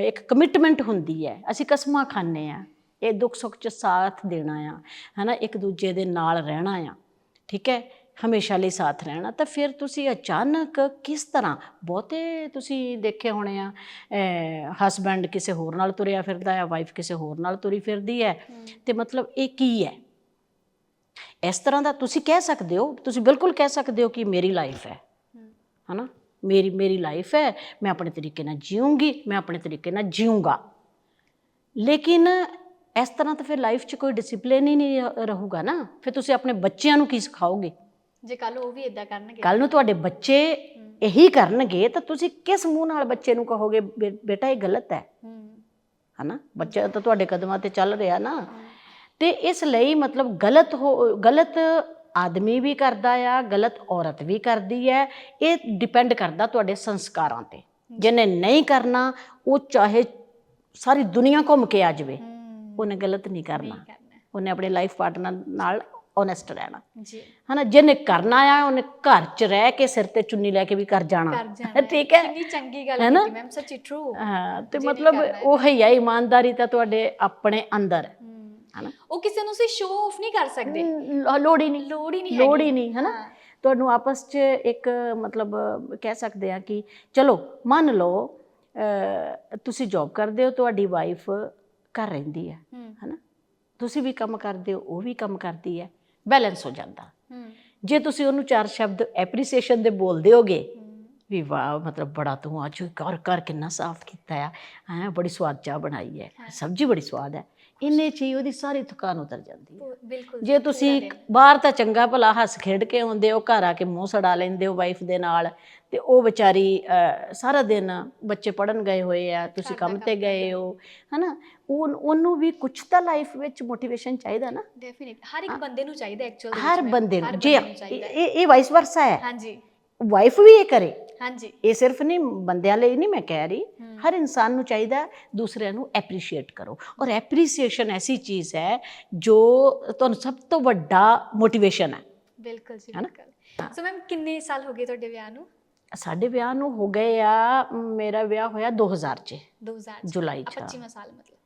ਇੱਕ ਕਮਿਟਮੈਂਟ ਹੁੰਦੀ ਹੈ। ਅਸੀਂ ਕਸਮਾਂ ਖਾਂਦੇ ਆ ਇਹ ਦੁੱਖ ਸੁੱਖ 'ਚ ਸਾਥ ਦੇਣਾ ਆ ਹਨਾ ਇੱਕ ਦੂਜੇ ਦੇ ਨਾਲ ਰਹਿਣਾ ਆ ਠੀਕ ਹੈ? ਹਮੇਸ਼ਾ ਲਈ ਸਾਥ ਰਹਿਣਾ। ਤਾਂ ਫਿਰ ਤੁਸੀਂ ਅਚਾਨਕ ਕਿਸ ਤਰ੍ਹਾਂ ਬਹੁਤੇ ਤੁਸੀਂ ਦੇਖੇ ਹੋਣੇ ਆ ਹਸਬੈਂਡ ਕਿਸੇ ਹੋਰ ਨਾਲ ਤੁਰਿਆ ਫਿਰਦਾ ਆ ਵਾਈਫ ਕਿਸੇ ਹੋਰ ਨਾਲ ਤੁਰੀ ਫਿਰਦੀ ਹੈ ਤੇ ਮਤਲਬ ਇਹ ਕੀ ਹੈ? ਇਸ ਤਰ੍ਹਾਂ ਦਾ ਤੁਸੀਂ ਕਹਿ ਸਕਦੇ ਹੋ ਤੁਸੀਂ ਬਿਲਕੁਲ ਕਹਿ ਸਕਦੇ ਹੋ ਕਿ ਮੇਰੀ ਲਾਈਫ ਹੈ। ਹਨਾ? ਮੇਰੀ ਮੇਰੀ ਲਾਈਫ ਹੈ ਮੈਂ ਆਪਣੇ ਤਰੀਕੇ ਨਾਲ ਜੀਊਂਗੀ ਮੈਂ ਆਪਣੇ ਤਰੀਕੇ ਨਾਲ ਜੀਊਂਗਾ। ਲੇਕਿਨ ਇਸ ਤਰ੍ਹਾਂ ਤਾਂ ਫਿਰ ਲਾਈਫ 'ਚ ਕੋਈ ਡਿਸਪਲਿਨ ਹੀ ਨਹੀਂ ਰਹੂਗਾ ਨਾ। ਫਿਰ ਤੁਸੀਂ ਆਪਣੇ ਬੱਚਿਆਂ ਨੂੰ ਕੀ ਸਿਖਾਓਗੇ? ਜੇ ਕੱਲ ਉਹ ਵੀ ਇਦਾਂ ਕਰਨਗੇ। ਕੱਲ ਨੂੰ ਤੁਹਾਡੇ ਬੱਚੇ ਇਹੀ ਕਰਨਗੇ ਤਾਂ ਤੁਸੀਂ ਕਿਸ ਮੂੰਹ ਨਾਲ ਬੱਚੇ ਨੂੰ ਕਹੋਗੇ ਬੇਟਾ ਇਹ ਗਲਤ ਹੈ? ਹੂੰ। ਹਨਾ? ਬੱਚਾ ਤਾਂ ਤੁਹਾਡੇ ਕਦਮਾਂ ਤੇ ਚੱਲ ਰਿਹਾ ਨਾ। ਤੇ ਇਸ ਲਈ ਮਤਲਬ ਗਲਤ ਹੋ ਗਲਤ ਆਦਮੀ ਵੀ ਕਰਦਾ ਆ ਗਲਤ ਔਰਤ ਵੀ ਕਰਦੀ ਹੈ ਇਹ ਡਿਪੈਂਡ ਕਰਦਾ ਤੁਹਾਡੇ ਸੰਸਕਾਰਾਂ ਤੇ। ਜਿਹਨੇ ਨਹੀਂ ਕਰਨਾ ਉਹ ਚਾਹੇ ਸਾਰੀ ਦੁਨੀਆ ਘੁੰਮ ਕੇ ਆ ਜਾਵੇ ਉਹਨੇ ਗਲਤ ਨਹੀਂ ਕਰਨਾ। ਉਹਨੇ ਆਪਣੇ ਲਾਈਫ ਪਾਰਟਨਰ ਨਾਲ ਓਨੈਸਟ ਰਹਿਣਾ। ਜੀ। ਹਨਾ ਜਿਹਨੇ ਕਰਨਾ ਆ ਉਹਨੇ ਘਰ 'ਚ ਰਹਿ ਕੇ ਸਿਰ ਤੇ ਚੁੰਨੀ ਲੈ ਕੇ ਵੀ ਕਰ ਜਾਣਾ। ਠੀਕ ਹੈ ਕਿੰਨੀ ਚੰਗੀ ਗੱਲ ਹੈ ਮੈਮ ਸੱਚੀ ਟਰੂ ਹਾਂ ਤੇ ਮਤਲਬ। ਉਹ ਹੈ ਹੀ ਆ ਇਮਾਨਦਾਰੀ ਤਾਂ ਤੁਹਾਡੇ ਆਪਣੇ ਅੰਦਰ। ਹੈ। ਹਨਾ? ਉਹ ਕਿਸੇ ਨੂੰ ਸੀ ਸ਼ੋ ਆਫ ਨਹੀਂ ਕਰ ਸਕਦੇ। ਲ- ਲੋੜ ਹੀ ਨਹੀਂ। ਲੋੜ ਹੀ ਨਹੀਂ ਲੋੜ ਹੈਗੀ। ਹੀ ਨਹੀਂ ਹਨਾ? ਹਾਂ। ਤੁਹਾਨੂੰ ਆਪਸ 'ਚ ਇੱਕ ਮਤਲਬ ਕਹਿ ਸਕਦੇ ਆ ਕਿ ਚਲੋ ਮੰਨ ਲਓ ਅਹ, ਤੁਸੀਂ ਜੌਬ ਕਰਦੇ ਹੋ ਤੁਹਾਡੀ ਵਾਈਫ ਘਰ ਰਹਿੰਦੀ ਹੈ ਹੂੰ ਹਨਾ? ਤੁਸੀਂ ਵੀ ਕੰਮ ਕਰਦੇ ਹੋ ਉਹ ਵੀ ਕੰਮ ਕਰਦੀ ਹੈ ਬੈਲੈਂਸ ਹੋ ਜਾਂਦਾ। ਹੂੰ ਜੇ ਤੁਸੀਂ ਉਹਨੂੰ ਚਾਰ ਸ਼ਬਦ ਐਪਰੀਸੀਏਸ਼ਨ ਦੇ ਬੋਲਦੇ ਹੋਗੇ ਵੀ ਵਾਹ ਮਤਲਬ ਬੜਾ ਤੂੰ ਅੱਜ ਕਰ ਕਰ ਕਿੰਨਾ ਸਾਫ਼ ਕੀਤਾ ਆ ਹੈ ਬੜੀ ਸਵਾਦ ਚਾਹ ਬਣਾਈ ਹੈ। ਸਬਜ਼ੀ ਬੜੀ ਸਵਾਦ ਹੈ ਇੰਨੇ ਚ ਹੀ ਉਹਦੀ ਸਾਰੀ ਥਕਾਨ ਉਤਰ ਜਾਂਦੀ ਹੈ। ਬਿਲਕੁਲ ਜੇ ਤੁਸੀਂ ਬਾਹਰ ਤਾਂ ਚੰਗਾ ਭਲਾ ਹੱਸ ਖੇਡ ਕੇ ਆਉਂਦੇ ਹੋ ਘਰ ਆ ਕੇ ਮੂੰਹ ਸੜਾ ਲੈਂਦੇ ਹੋ ਵਾਈਫ ਦੇ ਨਾਲ। ਤੇ ਉਹ ਵਿਚਾਰੀ ਸਾਰਾ ਦਿਨ ਬੱਚੇ ਪੜਨ ਗਏ ਹੋਏ ਆ ਤੁਸੀਂ ਕੰਮ ਤੇ ਗਏ ਹੋ ਹਨਾ? ਉਹ ਉਹਨੂੰ ਵੀ ਕੁਛ ਤਾਂ ਲਾਈਫ ਵਿੱਚ ਮੋਟੀਵੇਸ਼ਨ ਚਾਹੀਦਾ ਨਾ। ਡੈਫੀਨਿਟ ਹਰ ਇੱਕ ਬੰਦੇ ਨੂੰ ਚਾਹੀਦਾ ਐਕਚੁਅਲ ਹਰ ਬੰਦੇ ਨੂੰ ਜੇ ਇਹ ਇਹ ਵਾਈਸ ਵਰਸਾ ਹੈ। ਹਾਂਜੀ। ਵਾਈਫ ਵੀ ਇਹ ਕਰੇ। ਹਾਂਜੀ। ਇਹ ਸਿਰਫ ਨਹੀਂ ਬੰਦਿਆਂ ਲਈ ਨਹੀਂ ਮੈਂ ਕਹਿ ਰਹੀ। ਹਰ ਇਨਸਾਨ ਨੂੰ ਚਾਹੀਦਾ ਦੂਸਰਿਆਂ ਨੂੰ ਐਪਰੀਸ਼ੀਏਟ ਕਰੋ। ਔਰ ਐਪਰੀਸੀਏਸ਼ਨ ਐਸੀ ਚੀਜ਼ ਹੈ ਜੋ ਤੁਹਾਨੂੰ ਸਭ ਤੋਂ ਵੱਡਾ ਮੋਟੀਵੇਸ਼ਨ ਹੈ। ਬਿਲਕੁਲ ਜੀ ਬਿਲਕੁਲ। ਸੋ ਮੈਮ ਕਿੰਨੇ ਸਾਲ ਹੋ ਗਏ ਤੁਹਾਡੇ ਵਿਆਹ ਨੂੰ? ਸਾਡੇ ਵਿਆਹ ਨੂੰ ਹੋ ਗਏ ਆ ਮੇਰਾ ਵਿਆਹ ਹੋਇਆ 2000 ਚ 2000 ਚ। ਜੁਲਾਈ ਚ 25ਵਾਂ ਸਾਲ ਮਤਲਬ।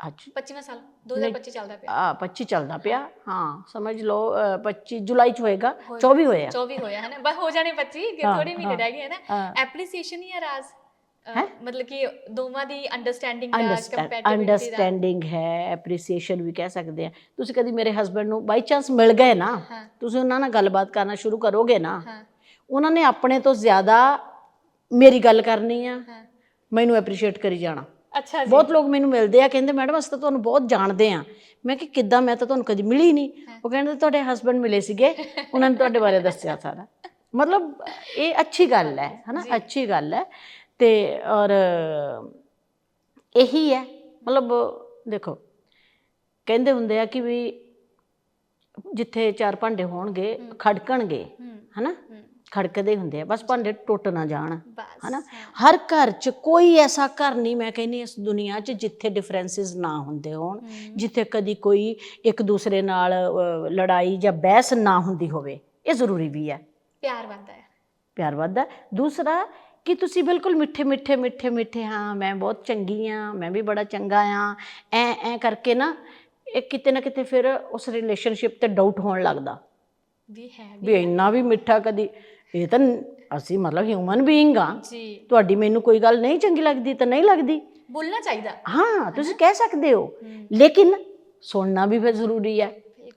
ਅੱਜ 25ਵਾਂ ਸਾਲ 2025 ਚੱਲਦਾ ਪਿਆ। ਆ 25 ਚੱਲਦਾ ਪਿਆ। ਹਾਂ। ਸਮਝ ਲਓ ਅ, 25 ਜੁਲਾਈ ਚ ਹੋਏਗਾ 24 ਹੋਇਆ। 24 ਹੋਇਆ ਹੈ ਨਾ ਬਸ ਹੋ ਜਾਣੇ 25 ਕਿ ਥੋੜੇ ਮਹੀਨੇ ਰਹਿ ਗਏ ਹੈ ਨਾ ਹਾਂ। ਐਪਰੀਸੀਏਸ਼ਨ ਹੀ ਹੈ ਰਾਜ। ਅ, ਮਤਲਬ ਕਿ ਦੋਵਾਂ ਦੀ ਅੰਡਰਸਟੈਂਡਿੰਗ ਦਾ ਕੰਪੈਟੀਬਿਲਿਟੀ ਦਾ। ਅੰਡਰਸਟੈਂਡਿੰਗ ਹੈ ਐਪਰੀਸੀਏਸ਼ਨ ਵੀ ਕਹਿ ਸਕਦੇ ਆ। ਤੁਸੀਂ ਕਦੀ ਮੇਰੇ ਹਸਬੰਡ ਨੂੰ ਬਾਈ ਚਾਂਸ ਮਿਲ ਗਏ ਨਾ ਹਾਂ। ਤੁਸੀਂ ਉਹਨਾਂ ਨਾਲ ਗੱਲਬਾਤ ਕਰਨਾ ਸ਼ੁਰੂ ਕਰੋਗੇ ਨਾ ਹਾਂ। ਉਹਨਾਂ ਨੇ ਆਪਣੇ ਤੋਂ ਜ਼ਿਆਦਾ ਮੇਰੀ ਗੱਲ ਕਰਨੀ ਆ ਹਾਂ। ਮੈਨੂੰ ਐਪਰੀਸ਼ੀਏਟ ਕਰੀ ਜਾਣਾ। ਅੱਛਾ ਜੀ। ਬਹੁਤ ਲੋਕ ਮੈਨੂੰ ਮਿਲਦੇ ਆ ਕਹਿੰਦੇ ਮੈਡਮ ਅਸੀਂ ਤਾਂ ਤੁਹਾਨੂੰ ਬਹੁਤ ਜਾਣਦੇ ਆ। ਮੈਂ ਕਿ ਕਿੱਦਾਂ? ਮੈਂ ਤਾਂ ਤੁਹਾਨੂੰ ਕਦੀ ਮਿਲੀ ਨਹੀਂ। ਉਹ ਕਹਿੰਦੇ ਤੁਹਾਡੇ ਹਸਬੰਡ ਮਿਲੇ ਸੀਗੇ ਉਹਨਾਂ ਨੇ ਤੁਹਾਡੇ ਬਾਰੇ ਦੱਸਿਆ ਸਾਰਾ। ਮਤਲਬ ਇਹ ਅੱਛੀ ਗੱਲ ਹੈ ਹਨਾ? ਅੱਛੀ ਗੱਲ ਹੈ। ਤੇ ਔਰ ਇਹੀ ਹੈ। ਮਤਲਬ ਦੇਖੋ ਕਹਿੰਦੇ ਹੁੰਦੇ ਆ ਕਿ ਵੀ ਜਿੱਥੇ ਚਾਰ ਭਾਂਡੇ ਹੋਣਗੇ ਖੜਕਣਗੇ ਹਨਾ? ਖੜਕਦੇ ਹੁੰਦੇ ਆ ਬਸ ਭਾਂਡੇ ਟੁੱਟ ਨਾ ਜਾਣ ਹਨਾ? ਹਰ ਘਰ 'ਚ ਕੋਈ ਐਸਾ ਘਰ ਨਹੀਂ ਮੈਂ ਕਹਿੰਦੀ ਇਸ ਦੁਨੀਆ 'ਚ ਜਿੱਥੇ ਡਿਫਰੈਂਸਿਸ ਨਾ ਹੁੰਦੇ ਹੋਣ ਜਿੱਥੇ ਕਦੀ ਕੋਈ ਇੱਕ ਦੂਸਰੇ ਨਾਲ ਲੜਾਈ ਜਾਂ ਬਹਿਸ ਨਾ ਹੁੰਦੀ ਹੋਵੇ ਇਹ ਜ਼ਰੂਰੀ ਵੀ ਹੈ। ਪਿਆਰ ਵੱਧਦਾ ਹੈ। ਪਿਆਰ ਵੱਧਦਾ। ਦੂਸਰਾ ਕਿ ਤੁਸੀਂ ਬਿਲਕੁਲ ਮਿੱਠੇ ਮਿੱਠੇ ਮਿੱਠੇ ਮਿੱਠੇ ਹਾਂ ਮੈਂ ਬਹੁਤ ਚੰਗੀ ਹਾਂ ਮੈਂ ਵੀ ਬੜਾ ਚੰਗਾ ਹਾਂ ਐ ਐ ਕਰਕੇ ਨਾ ਇਹ ਕਿਤੇ ਨਾ ਕਿਤੇ ਫਿਰ ਉਸ ਰਿਲੇਸ਼ਨਸ਼ਿਪ ਤੇ ਡਾਊਟ ਹੋਣ ਲੱਗਦਾ। ਵੀ ਹੈ ਵੀ ਇੰਨਾ ਵੀ ਮਿੱਠਾ ਕਦੀ ਇਹ ਤਾਂ ਅਸੀਂ ਮਤਲਬ ਹਿਊਮਨ ਬੀਇੰਗ ਆ। ਜੀ। ਤੁਹਾਡੀ ਮੈਨੂੰ ਕੋਈ ਗੱਲ ਨਹੀਂ ਚੰਗੀ ਲੱਗਦੀ ਤਾਂ ਨਹੀਂ ਲੱਗਦੀ। ਬੋਲਣਾ ਚਾਹੀਦਾ। ਹਾਂ ਤੁਸੀਂ ਕਹਿ ਸਕਦੇ ਹੋ। ਲੇਕਿਨ ਸੁਣਨਾ ਵੀ ਫਿਰ ਜ਼ਰੂਰੀ ਹੈ।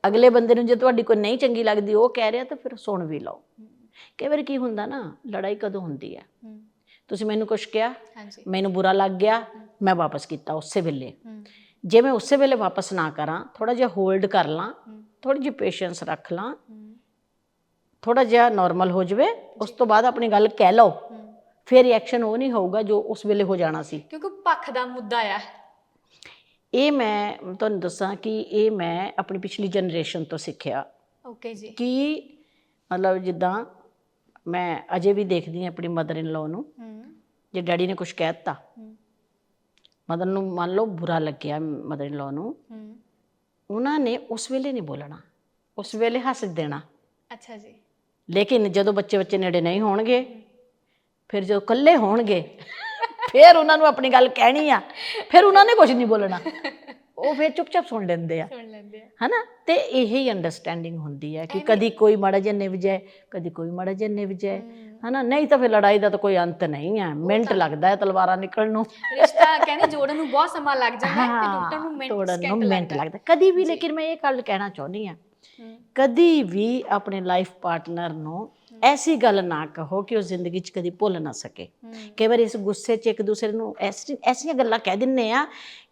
ਅਗਲੇ ਬੰਦੇ ਨੂੰ ਜੇ ਤੁਹਾਡੀ ਕੋਈ ਨਹੀਂ ਚੰਗੀ ਲੱਗਦੀ ਉਹ ਕਹਿ ਰਿਹਾ ਤਾਂ ਫਿਰ ਸੁਣ ਵੀ ਲਓ। ਕਈ ਵਾਰ ਕੀ ਹੁੰਦਾ ਨਾ ਲੜਾਈ ਕਦੋਂ ਹੁੰਦੀ ਹੈ? ਤੁਸੀਂ ਮੈਨੂੰ ਕੁਝ ਕਿਹਾ ਹਾਂਜੀ। ਮੈਨੂੰ ਬੁਰਾ ਲੱਗ ਗਿਆ ਮੈਂ ਵਾਪਸ ਕੀਤਾ ਉਸੇ ਵੇਲੇ। ਜੇ ਮੈਂ ਉਸੇ ਵੇਲੇ ਵਾਪਸ ਨਾ ਕਰਾਂ ਥੋੜਾ ਜਿਹਾ ਹੋਲਡ ਕਰ ਲਾਂ ਥੋੜੀ ਜਿਹੀ ਪੇਸ਼ੈਂਸ ਰੱਖ ਲਾਂ ਥੋੜਾ ਜਿਹਾ ਨਾਰਮਲ ਹੋ ਜਾਵੇ ਉਸ ਤੋਂ ਬਾਅਦ ਆਪਣੀ ਗੱਲ ਕਹਿ ਲਓ। ਫਿਰ ਰਿਐਕਸ਼ਨ ਉਹ ਨਹੀਂ ਹੋਊਗਾ ਜੋ ਉਸ ਵੇਲੇ ਹੋ ਜਾਣਾ ਸੀ। ਕਿਉਂਕਿ ਪੱਖ ਦਾ ਮੁੱਦਾ ਆ। ਇਹ ਮੈਂ ਤੁਹਾਨੂੰ ਦੱਸਾਂ ਕਿ ਇਹ ਮੈਂ ਆਪਣੀ ਪਿਛਲੀ ਜਨਰੇਸ਼ਨ ਤੋਂ ਸਿੱਖਿਆ। ਓਕੇ ਜੀ। ਕਿ ਮਤਲਬ ਜਿੱਦਾਂ ਮੈਂ ਅਜੇ ਵੀ ਦੇਖਦੀ ਹਾਂ ਆਪਣੀ ਮਦਰ ਇਨ ਲਾਅ ਨੂੰ। ਜੇ ਡੈਡੀ ਨੇ ਕੁਝ ਕਹਿ ਦਿੱਤਾ। ਮਦਰ ਨੂੰ ਮੰਨ ਲਓ ਬੁਰਾ ਲੱਗਿਆ ਮਦਰ ਇਨ ਲਾਅ ਨੂੰ। ਉਹਨਾਂ ਨੇ ਉਸ ਵੇਲੇ ਨਹੀਂ ਬੋਲਣਾ। ਉਸ ਵੇਲੇ ਹੱਸ ਦੇਣਾ। ਅੱਛਾ ਜੀ। ਲੇਕਿਨ ਜਦੋਂ ਬੱਚੇ ਬੱਚੇ ਨੇੜੇ ਨਹੀਂ ਹੋਣਗੇ ਫਿਰ ਜਦੋਂ ਇਕੱਲੇ ਹੋਣਗੇ ਫਿਰ ਉਹਨਾਂ ਨੂੰ ਆਪਣੀ ਗੱਲ ਕਹਿਣੀ ਆ। ਫਿਰ ਉਹਨਾਂ ਨੇ ਕੁਝ ਨਹੀਂ ਬੋਲਣਾ। ਉਹ ਫਿਰ ਚੁੱਪਚਾਪ ਸੁਣ ਲੈਂਦੇ ਆ। ਸੁਣ ਲੈਂਦੇ ਆ। ਹਨਾ? ਤੇ ਇਹ ਹੀ ਅੰਡਰਸਟੈਂਡਿੰਗ ਹੁੰਦੀ ਹੈ ਕਿ ਕਦੀ ਕੋਈ ਮਾੜਾ ਜਿਹਾ ਨਿਭ ਜਾਏ ਕਦੀ ਕੋਈ ਮਾੜਾ ਜਿਹਾ ਨਿਭ ਜਾਏ। ਹਨਾ? ਨਹੀਂ ਤਾਂ ਫਿਰ ਲੜਾਈ ਦਾ ਤਾਂ ਕੋਈ ਅੰਤ ਨਹੀਂ ਹੈ ਮਿੰਟ ਲੱਗਦਾ ਹੈ ਤਲਵਾਰਾਂ ਨਿਕਲਣ ਨੂੰ। ਰਿਸ਼ਤਾ ਕਹਿੰਦੇ ਜੋੜਨ ਨੂੰ ਬਹੁਤ ਸਮਾਂ ਲੱਗ ਜਾਂਦਾ ਹੈ ਤੇ ਟੁੱਟਣ ਨੂੰ ਮਿੰਟ ਲੱਗਦਾ। ਕਦੀ ਵੀ ਲੇਕਿਨ ਮੈਂ ਇਹ ਗੱਲ ਕਹਿਣਾ ਚਾਹੁੰਦੀ ਆ ਹੂੰ ਕਦੀ ਵੀ ਆਪਣੇ ਲਾਈਫ ਪਾਰਟਨਰ ਨੂੰ ਐਸੀ ਗੱਲ ਨਾ ਕਹੋ ਕਿ ਉਹ ਜ਼ਿੰਦਗੀ 'ਚ ਕਦੀ ਭੁੱਲ ਨਾ ਸਕੇ। ਕਈ ਵਾਰ ਇਸ ਗੁੱਸੇ 'ਚ ਇੱਕ ਦੂਸਰੇ ਨੂੰ ਐਸੀ ਐਸੀਆਂ ਗੱਲਾਂ ਕਹਿ ਦਿੰਨੇ ਆ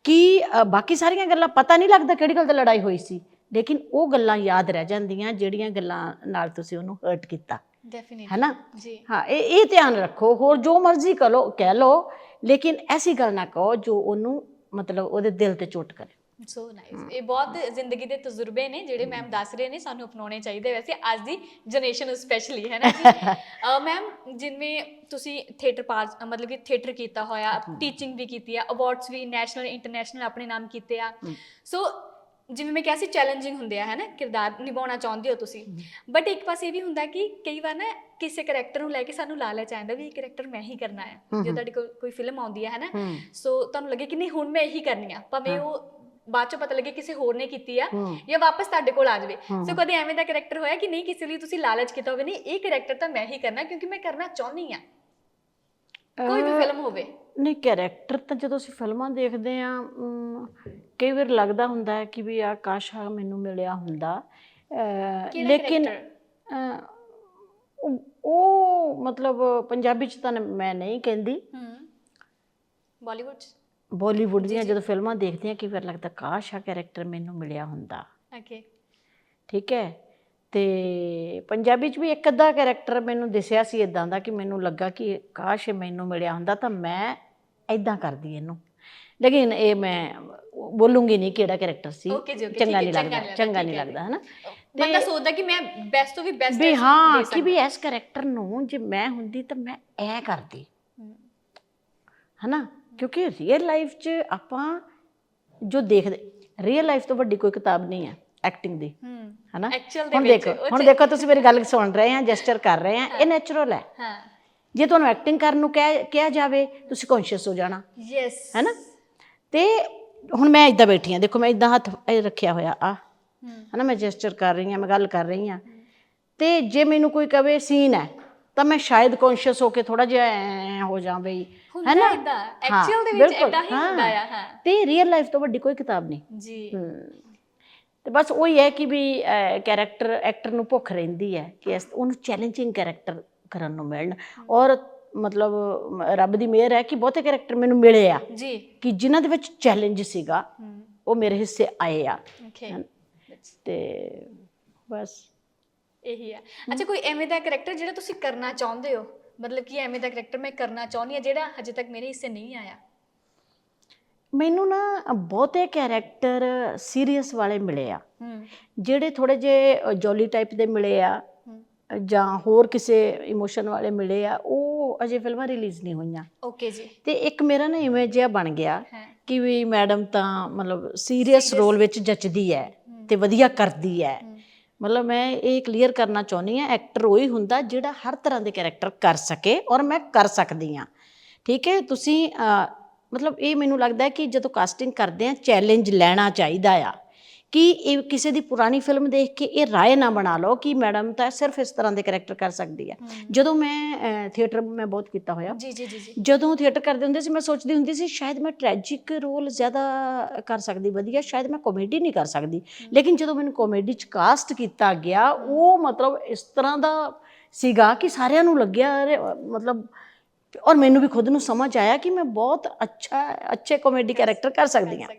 ਕਿ ਬਾਕੀ ਸਾਰੀਆਂ ਗੱਲਾਂ ਪਤਾ ਨਹੀਂ ਲੱਗਦਾ ਕਿਹੜੀ ਗੱਲ ਤੇ ਲੜਾਈ ਹੋਈ ਸੀ ਲੇਕਿਨ ਉਹ ਗੱਲਾਂ ਯਾਦ ਰਹਿ ਜਾਂਦੀਆਂ ਜਿਹੜੀਆਂ ਗੱਲਾਂ ਨਾਲ ਤੁਸੀਂ ਉਹਨੂੰ ਹਰਟ ਕੀਤਾ। ਡੈਫੀਨਿਟਲੀ ਹੈਨਾ? ਜੀ। ਹਾਂ ਇਹ ਇਹ ਧਿਆਨ ਰੱਖੋ ਹੋਰ ਜੋ ਮਰਜ਼ੀ ਕਰੋ ਕਹਿ ਲਓ ਲੇਕਿਨ ਐਸੀ ਗੱਲ ਨਾ ਕਹੋ ਜੋ ਉਹਨੂੰ ਮਤਲਬ ਉਹਦੇ ਦਿਲ ਤੇ ਚੋਟ ਕਰੇ। ਸੋ ਨਾਈਸ ਇਹ ਬਹੁਤ ਜ਼ਿੰਦਗੀ ਦੇ ਤਜਰਬੇ ਨੇ ਜਿਹੜੇ ਮੈਮ ਦੱਸ ਰਹੇ ਨੇ ਸਾਨੂੰ ਅਪਣਾਉਣੇ ਚਾਹੀਦੇ ਵੈਸੇ ਅੱਜ ਦੀ ਜਨਰੇਸ਼ਨ ਸਪੈਸ਼ਲੀ ਹੈ ਨਾ ਜੀ? ਮੈਮ ਜਿਵੇਂ ਤੁਸੀਂ ਥੀਏਟਰ ਪਾਸ ਮਤਲਬ ਕਿ ਥੀਏਟਰ ਕੀਤਾ ਹੋਇਆ ਟੀਚਿੰਗ ਵੀ ਕੀਤੀ ਆ ਅਵਾਰਡਸ ਵੀ ਨੈਸ਼ਨਲ ਇੰਟਰਨੈਸ਼ਨਲ ਆਪਣੇ ਨਾਮ ਕੀਤੇ ਆ। ਸੋ ਜਿਵੇਂ ਮੈਂ ਕਿਹਾ ਸੀ ਚੈਲੰਜਿੰਗ ਹੁੰਦੇ ਆ ਹੈ ਨਾ? ਕਿਰਦਾਰ ਨਿਭਾਉਣਾ ਚਾਹੁੰਦੇ ਹੋ ਤੁਸੀਂ। ਬਟ ਇੱਕ ਪਾਸੇ ਇਹ ਵੀ ਹੁੰਦਾ ਕਿ ਕਈ ਵਾਰ ਨਾ ਕਿਸੇ ਕੈਰੈਕਟਰ ਨੂੰ ਲੈ ਕੇ ਸਾਨੂੰ ਲਾਲਚ ਆਉਂਦਾ ਵੀ ਇਹ ਕੈਰੈਕਟਰ ਮੈਂ ਹੀ ਕਰਨਾ ਹੈ। ਜੇ ਤੁਹਾਡੀ ਕੋਈ ਫਿਲਮ ਆਉਂਦੀ ਹੈ ਹੈ ਨਾ? ਸੋ ਤੁਹਾਨੂੰ ਲੱਗੇ ਕਿ ਨਹੀਂ ਹੁਣ ਮੈਂ ਇਹੀ ਕਰਨੀ ਆ। ਭਾਵੇਂ ਉਹ ਬਾਅਦ ਚ ਪਤਾ ਲੱਗੇ ਕਿਸੇ ਹੋਰ ਨੇ ਕੀਤੀ ਆ ਜਾਂ ਵਾਪਸ ਤੁਹਾਡੇ ਕੋਲ ਆ ਜਾਵੇ। ਸੋ ਕਦੇ ਐਵੇਂ ਦਾ ਕੈਰੈਕਟਰ ਹੋਇਆ ਕਿ ਨਹੀਂ ਕਿਸੇ ਲਈ ਤੁਸੀਂ ਲਾਲਚ ਕੀਤਾ ਹੋਵੇ? ਨਹੀਂ ਇਹ ਕੈਰੈਕਟਰ ਤਾਂ ਮੈਂ ਹੀ ਕਰਨਾ ਕਿਉਂਕਿ ਮੈਂ ਕਰਨਾ ਚਾਹੁੰਦੀ ਆ। ਕੋਈ ਵੀ ਫਿਲਮ ਹੋਵੇ। ਨਹੀਂ ਕੈਰੈਕਟਰ ਤਾਂ ਜਦੋਂ ਅਸੀਂ ਫਿਲਮਾਂ ਦੇਖਦੇ ਆ ਕਈ ਵਾਰ ਲੱਗਦਾ ਹੁੰਦਾ ਹੈ ਕਿ ਵੀ ਆ ਕਾਸ਼ ਆ ਮੈਨੂੰ ਮਿਲਿਆ ਹੁੰਦਾ। ਲੇਕਿਨ ਉਹ- ਉਹ ਮਤਲਬ ਪੰਜਾਬੀ ਚ ਤਾਂ ਮੈਂ ਨਹੀਂ ਕਹਿੰਦੀ। ਹੂੰ। ਬਾਲੀਵੁੱਡ ਚ? ਬਾਲੀਵੁੱਡ ਦੀਆਂ ਜਦੋਂ ਫਿਲਮਾਂ ਦੇਖਦੇ ਆ ਕਈ ਵਾਰ ਲੱਗਦਾ ਕਾਸ਼ ਆ ਕੈਰੈਕਟਰ ਮੈਨੂੰ ਮਿਲਿਆ ਹੁੰਦਾ। ਓਕੇ ਠੀਕ ਹੈ? ਤੇ ਪੰਜਾਬੀ ਚ ਵੀ ਇੱਕ ਅੱਧਾ ਕੈਰੈਕਟਰ ਮੈਨੂੰ ਦਿਸਿਆ ਸੀ ਇਦਾਂ ਦਾ ਕਿ ਮੈਨੂੰ ਲੱਗਾ ਕਿ ਕਾਸ਼ ਇਹ ਮੈਨੂੰ ਮਿਲਿਆ ਹੁੰਦਾ ਤਾਂ ਮੈਂ ਇਦਾਂ ਕਰਦੀ ਇਹਨੂੰ। ਲੇਕਿਨ ਇਹ ਮੈਂ ਬੋਲੂੰਗੀ ਨਹੀਂ ਕਿਹੜਾ ਕੈਰੈਕਟਰ ਸੀ। ਚੰਗਾ ਨਹੀਂ ਲੱਗਦਾ ਚੰਗਾ ਨਹੀਂ। ਲੱਗਦਾ ਹਨਾ? ਬੰਦਾ ਸੋਚਦਾ ਕਿ ਮੈਂ ਬੈਸਟ ਤੋਂ ਵੀ ਬੈਸਟ ਵੀ ਹਾਂ ਕਿ ਵੀ ਇਸ ਕੈਰੈਕਟਰ ਨੂੰ ਜੇ ਮੈਂ ਹੁੰਦੀ ਤਾਂ ਮੈਂ ਐ ਕਰਦੀ। ਹਨਾ? ਕਿਉਂਕਿ ਰੀਅਲ ਲਾਈਫ 'ਚ ਆਪਾਂ ਜੋ ਦੇਖਦੇ ਰੀਅਲ ਲਾਈਫ ਤੋਂ ਵੱਡੀ ਕੋਈ ਕਿਤਾਬ ਨਹੀਂ ਹੈ ਐਕਟਿੰਗ ਦੀ ਹੂੰ ਹਨਾ? ਹੁਣ ਦੇਖੋ ਹੁਣ ਦੇਖੋ ਤੁਸੀਂ ਮੇਰੀ ਗੱਲ ਸੁਣ ਰਹੇ ਆ ਜੈਸਚਰ ਕਰ ਰਹੇ ਆ ਇਹ ਨੈਚੁਰਲ ਹੈ। ਹਾਂ। ਜੇ ਤੁਹਾਨੂੰ ਐਕਟਿੰਗ ਕਰਨ ਨੂੰ ਕਹਿ ਜਾਵੇ ਤੁਸੀਂ ਕੌਨਸ਼ੀਅਸ ਹੋ ਜਾਣਾ। ਯੈਸ ਹੈਨਾ? ਤੇ ਹੁਣ ਮੈਂ ਇਦਾਂ ਬੈਠੀ ਆ ਦੇਖੋ ਮੈਂ ਇਦਾਂ ਹੱਥ ਇਹ ਰੱਖਿਆ ਹੋਇਆ ਆ। ਹੂੰ। ਹੈਨਾ ਮੈਂ ਜੈਸਚਰ ਕਰ ਰਹੀ ਆ ਮੈਂ ਗੱਲ ਕਰ ਰਹੀ ਆ ਤੇ ਜੇ ਮੈਨੂੰ ਕੋਈ ਕਵੇ ਸੀਨ ਹੈ ਤਾਂ ਮੈਂ ਸ਼ਾਇਦ ਕੌਨਸ਼ੀਅਸ ਹੋ ਕੇ ਥੋੜਾ ਜਿਹਾ ਹੋ ਜਾਂ ਬਈ ਹੁੰਦਾ ਹੈਨਾ? ਇਦਾਂ ਐਕਚੁਅਲ ਦੇ ਵਿੱਚ ਬਿਲਕੁਲ, ਇਦਾਂ ਹੀ। ਹੁੰਦਾ ਆ ਹਾਂ। ਤੇ ਰੀਅਲ ਲਾਈਫ ਤੋਂ ਵੱਡੀ ਕੋਈ ਕਿਤਾਬ ਨਹੀਂ। ਜੀ। ਹਮ, ਤੇ ਬਸ ਉਹੀ ਹੈ ਕਿ ਵੀ ਕੈਰੈਕਟਰ ਐਕਟਰ ਨੂੰ ਭੁੱਖ ਰਹਿੰਦੀ ਹੈ ਕਿ ਇਸ ਉਹਨੂੰ ਚੈਲੰਜਿੰਗ ਕੈਰੈਕਟਰ ਕਰਨ ਨੂੰ ਮਿਲਣ। ਔਰ ਮਤਲਬ ਮ, ਰੱਬ ਦੀ ਮਿਹਰ ਹੈ ਕਿ ਬਹੁਤੇ ਕੈਰੈਕਟਰ ਮੈਨੂੰ ਮਿਲੇ ਆ। ਜੀ। ਕਿ ਜਿਨ੍ਹਾਂ ਦੇ ਵਿੱਚ ਚੈਲੰਜ ਸੀਗਾ ਉਹ ਮੇਰੇ ਹਿੱਸੇ ਆਏ ਆ। ਓਕੇ ਤੇ ਬਸ। ਇਹੀ ਆ। ਅੱਛਾ ਕੋਈ ਐਵੇਂ ਦਾ ਕੈਰੈਕਟਰ ਜਿਹੜਾ ਤੁਸੀਂ ਕਰਨਾ ਚਾਹੁੰਦੇ ਹੋ? ਮਤਲਬ ਕਿ ਐਵੇਂ ਦਾ ਕੈਰੈਕਟਰ ਮੈਂ ਕਰਨਾ ਚਾਹੁੰਦੀ ਆ ਜਿਹੜਾ ਹਜੇ ਤੱਕ ਮੇਰੇ ਹਿੱਸੇ ਨਹੀਂ ਆਇਆ। ਮੈਨੂੰ ਨਾ ਬਹੁਤੇ ਕੈਰੈਕਟਰ ਸੀਰੀਅਸ ਵਾਲੇ ਮਿਲੇ ਆ। ਜਿਹੜੇ ਥੋੜੇ ਜੇ ਜੋਲੀ ਟਾਈਪ ਦੇ ਮਿਲੇ ਆ ਜਾਂ ਹੋਰ ਕਿਸੇ ਇਮੋਸ਼ਨ ਵਾਲੇ ਮਿਲੇ ਆ ਉਹ ਅਜੇ ਫਿਲਮਾਂ ਰਿਲੀਜ਼ ਨਹੀਂ ਹੋਈਆਂ। ਓਕੇ ਜੀ। ਤੇ ਇੱਕ ਮੇਰਾ ਨਾ ਇਮੇਜ ਜਿਹਾ ਬਣ ਗਿਆ ਕਿ ਵੀ ਮੈਡਮ ਤਾਂ ਮਤਲਬ ਸੀਰੀਅਸ ਰੋਲ ਵਿੱਚ ਜੱਚਦੀ ਹੈ। ਤੇ ਵਧੀਆ ਕਰਦੀ ਹੈ। ਮਤਲਬ ਮੈਂ ਇਹ ਕਲੀਅਰ ਕਰਨਾ ਚਾਹੁੰਦੀ ਹਾਂ ਐਕਟਰ ਉਹੀ ਹੁੰਦਾ ਜਿਹੜਾ ਹਰ ਤਰ੍ਹਾਂ ਦੇ ਕੈਰੈਕਟਰ ਕਰ ਸਕੇ ਔਰ ਮੈਂ ਕਰ ਸਕਦੀ ਹਾਂ। ਠੀਕ ਹੈ? ਤੁਸੀਂ ਮਤਲਬ ਇਹ ਮੈਨੂੰ ਲੱਗਦਾ ਕਿ ਜਦੋਂ ਕਾਸਟਿੰਗ ਕਰਦੇ ਆ ਚੈਲੰਜ ਲੈਣਾ ਚਾਹੀਦਾ ਆ। ਕਿ ਇਹ ਕਿਸੇ ਦੀ ਪੁਰਾਣੀ ਫਿਲਮ ਦੇਖ ਕੇ ਇਹ ਰਾਏ ਨਾ ਬਣਾ ਲਓ ਕਿ ਮੈਡਮ ਤਾਂ ਸਿਰਫ ਇਸ ਤਰ੍ਹਾਂ ਦੇ ਕੈਰੈਕਟਰ ਕਰ ਸਕਦੀ ਆ ਜਦੋਂ ਮੈਂ ਥੀਏਟਰ ਮੈਂ ਬਹੁਤ ਕੀਤਾ ਹੋਇਆ। ਜੀ ਜੀ ਜੀ ਜਦੋਂ ਥੀਏਟਰ ਕਰਦੇ ਹੁੰਦੇ ਸੀ ਮੈਂ ਸੋਚਦੀ ਹੁੰਦੀ ਸੀ ਸ਼ਾਇਦ ਮੈਂ ਟ੍ਰੈਜਿਕ ਰੋਲ ਜ਼ਿਆਦਾ ਕਰ ਸਕਦੀ ਵਧੀਆ ਸ਼ਾਇਦ ਮੈਂ ਕਾਮੇਡੀ ਨਹੀਂ ਕਰ ਸਕਦੀ। ਲੇਕਿਨ ਜਦੋਂ ਮੈਨੂੰ ਕਾਮੇਡੀ ਚ ਕਾਸਟ ਕੀਤਾ ਗਿਆ ਉਹ ਮਤਲਬ ਇਸ ਤਰ੍ਹਾਂ ਦਾ ਸੀਗਾ ਕਿ ਸਾਰਿਆਂ ਨੂੰ ਲੱਗਿਆ ਮਤਲਬ ਔਰ ਮੈਨੂੰ ਵੀ ਖੁਦ ਨੂੰ ਸਮਝ ਆਇਆ ਕਿ ਮੈਂ ਬਹੁਤ ਅੱਛਾ ਅੱਛੇ ਕਾਮੇਡੀ ਕੈਰੈਕਟਰ ਕਰ ਸਕਦੀ ਹਾਂ।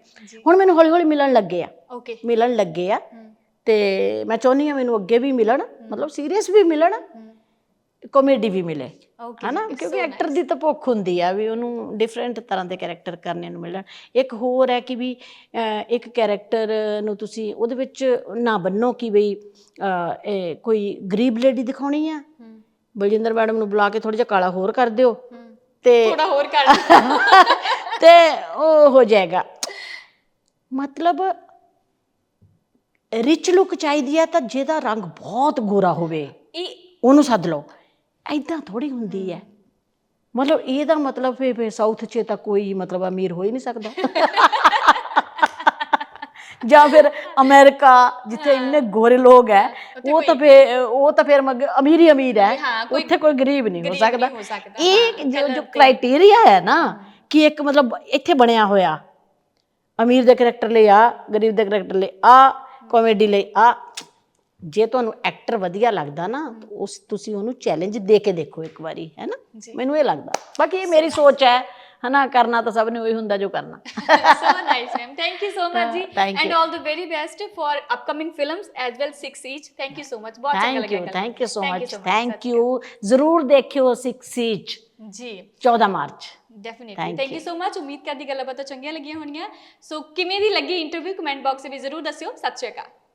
ਹੁਣ ਮੈਨੂੰ ਹੌਲੀ ਹੌਲੀ ਮਿਲਣ ਲੱਗੇ ਆ। ਓਕੇ ਮਿਲਣ ਲੱਗੇ ਆ। ਤੇ ਮੈਂ ਚਾਹੁੰਦੀ ਹਾਂ ਮੈਨੂੰ ਅੱਗੇ ਵੀ ਮਿਲਣ ਮਤਲਬ ਸੀਰੀਅਸ ਵੀ ਮਿਲਣ ਕਾਮੇਡੀ ਵੀ ਮਿਲੇ। ਹਨਾ? ਕਿਉਂਕਿ ਐਕਟਰ ਦੀ ਤਾਂ ਭੁੱਖ ਹੁੰਦੀ ਆ ਵੀ ਉਹਨੂੰ ਡਿਫਰੈਂਟ ਤਰ੍ਹਾਂ ਦੇ ਕੈਰੈਕਟਰ ਕਰਨੇ ਨੂੰ ਮਿਲਣ। ਇੱਕ ਹੋਰ ਹੈ ਕਿ ਵੀ ਇੱਕ ਕੈਰੈਕਟਰ ਨੂੰ ਤੁਸੀਂ ਉਹਦੇ ਵਿੱਚ ਨਾ ਬੰਨੋ ਕਿ ਬਈ ਕੋਈ ਗਰੀਬ ਲੇਡੀ ਦਿਖਾਉਣੀ ਆ ਬਲਜਿੰਦਰ ਮੈਡਮ ਨੂੰ ਬੁਲਾ ਕੇ ਥੋੜਾ ਜਿਹਾ ਕਾਲਾ ਹੋਰ ਕਰ ਦਿਓ। ਤੇ ਥੋੜਾ ਹੋਰ ਕਰ ਤੇ ਉਹ ਹੋ ਜਾਏਗਾ। ਮਤਲਬ ਰਿਚ ਲੁੱਕ ਚਾਹੀਦੀ ਆ ਤਾਂ ਜਿਹਦਾ ਰੰਗ ਬਹੁਤ ਗੋਰਾ ਹੋਵੇ ਇਹ ਉਹਨੂੰ ਸੱਦ ਲਓ। ਐਦਾਂ ਥੋੜੀ ਹੁੰਦੀ ਹੈ। ਮਤਲਬ ਇਹਦਾ ਮਤਲਬ ਫੇ ਸਾਊਥ 'ਚ ਤਾਂ ਕੋਈ ਮਤਲਬ ਅਮੀਰ ਹੋ ਹੀ ਨਹੀਂ ਸਕਦਾ। ਜਾਂ ਫਿਰ ਅਮਰੀਕਾ ਜਿੱਥੇ ਇੰਨੇ ਗੋਰੇ ਲੋਕ ਹੈ ਉਹ ਤਾਂ ਫੇ ਉਹ ਤਾਂ ਫਿਰ ਅਮੀਰ ਹੀ ਅਮੀਰ ਹੈ ਉੱਥੇ ਕੋਈ ਗਰੀਬ ਨਹੀਂ ਹੋ ਸਕਦਾ। ਇਹ ਜੋ ਜੋ ਕ੍ਰਾਈਟੇਰੀਆ ਹੈ ਨਾ ਕਿ ਇੱਕ ਮਤਲਬ ਇੱਥੇ ਬਣਿਆ ਹੋਇਆ ਅਮੀਰ ਦੇ ਕਰੈਕਟਰ ਲਈ ਆ ਗਰੀਬ ਦੇ ਕਰੈਕਟਰ ਲਈ ਆ ਕਾਮੇਡੀ ਲਈ ਆ ਜੇ ਤੁਹਾਨੂੰ ਐਕਟਰ ਵਧੀਆ ਲੱਗਦਾ ਨਾ ਉਸ ਤੁਸੀਂ ਉਹਨੂੰ ਚੈਲੰਜ ਦੇ ਕੇ ਦੇਖੋ ਇੱਕ ਵਾਰੀ ਹੈ ਨਾ। ਮੈਨੂੰ ਇਹ ਲੱਗਦਾ। ਬਾਕੀ ਇਹ ਮੇਰੀ ਸੋਚ ਹੈ। ਹਨਾ ਕਰਨਾ ਤਾਂ ਸਭ ਨੇ ਉਹੀ ਹੁੰਦਾ ਜੋ ਕਰਨਾ so nice ma'am thank you so much ji thank and you. all the very best for upcoming films as well six each thank you so much ਬਹੁਤ ਚੰਗਾ ਥੈਂਕ ਯੂ ਲੱਗਿਆ thank you so Thank you much so much, thank you ਜ਼ਰੂਰ ਦੇਖਿਓ 6 ਸੀਚ ਜੀ 14 March definitely Thank thank you so much ਉਮੀਦ ਕਰਦੀ ਗੱਲਾਂ ਬਾਤਾਂ ਚੰਗੀਆਂ ਲੱਗੀਆਂ ਹੋਣਗੀਆਂ ਸੋ ਕਿਵੇਂ ਦੀ ਲੱਗੀ ਇੰਟਰਵਿਊ ਕਮੈਂਟ ਬਾਕਸ ਵਿੱਚ ਜ਼ਰੂਰ ਦੱਸਿਓ ਸਤਿ ਸ਼੍ਰੀ ਅਕਾਲ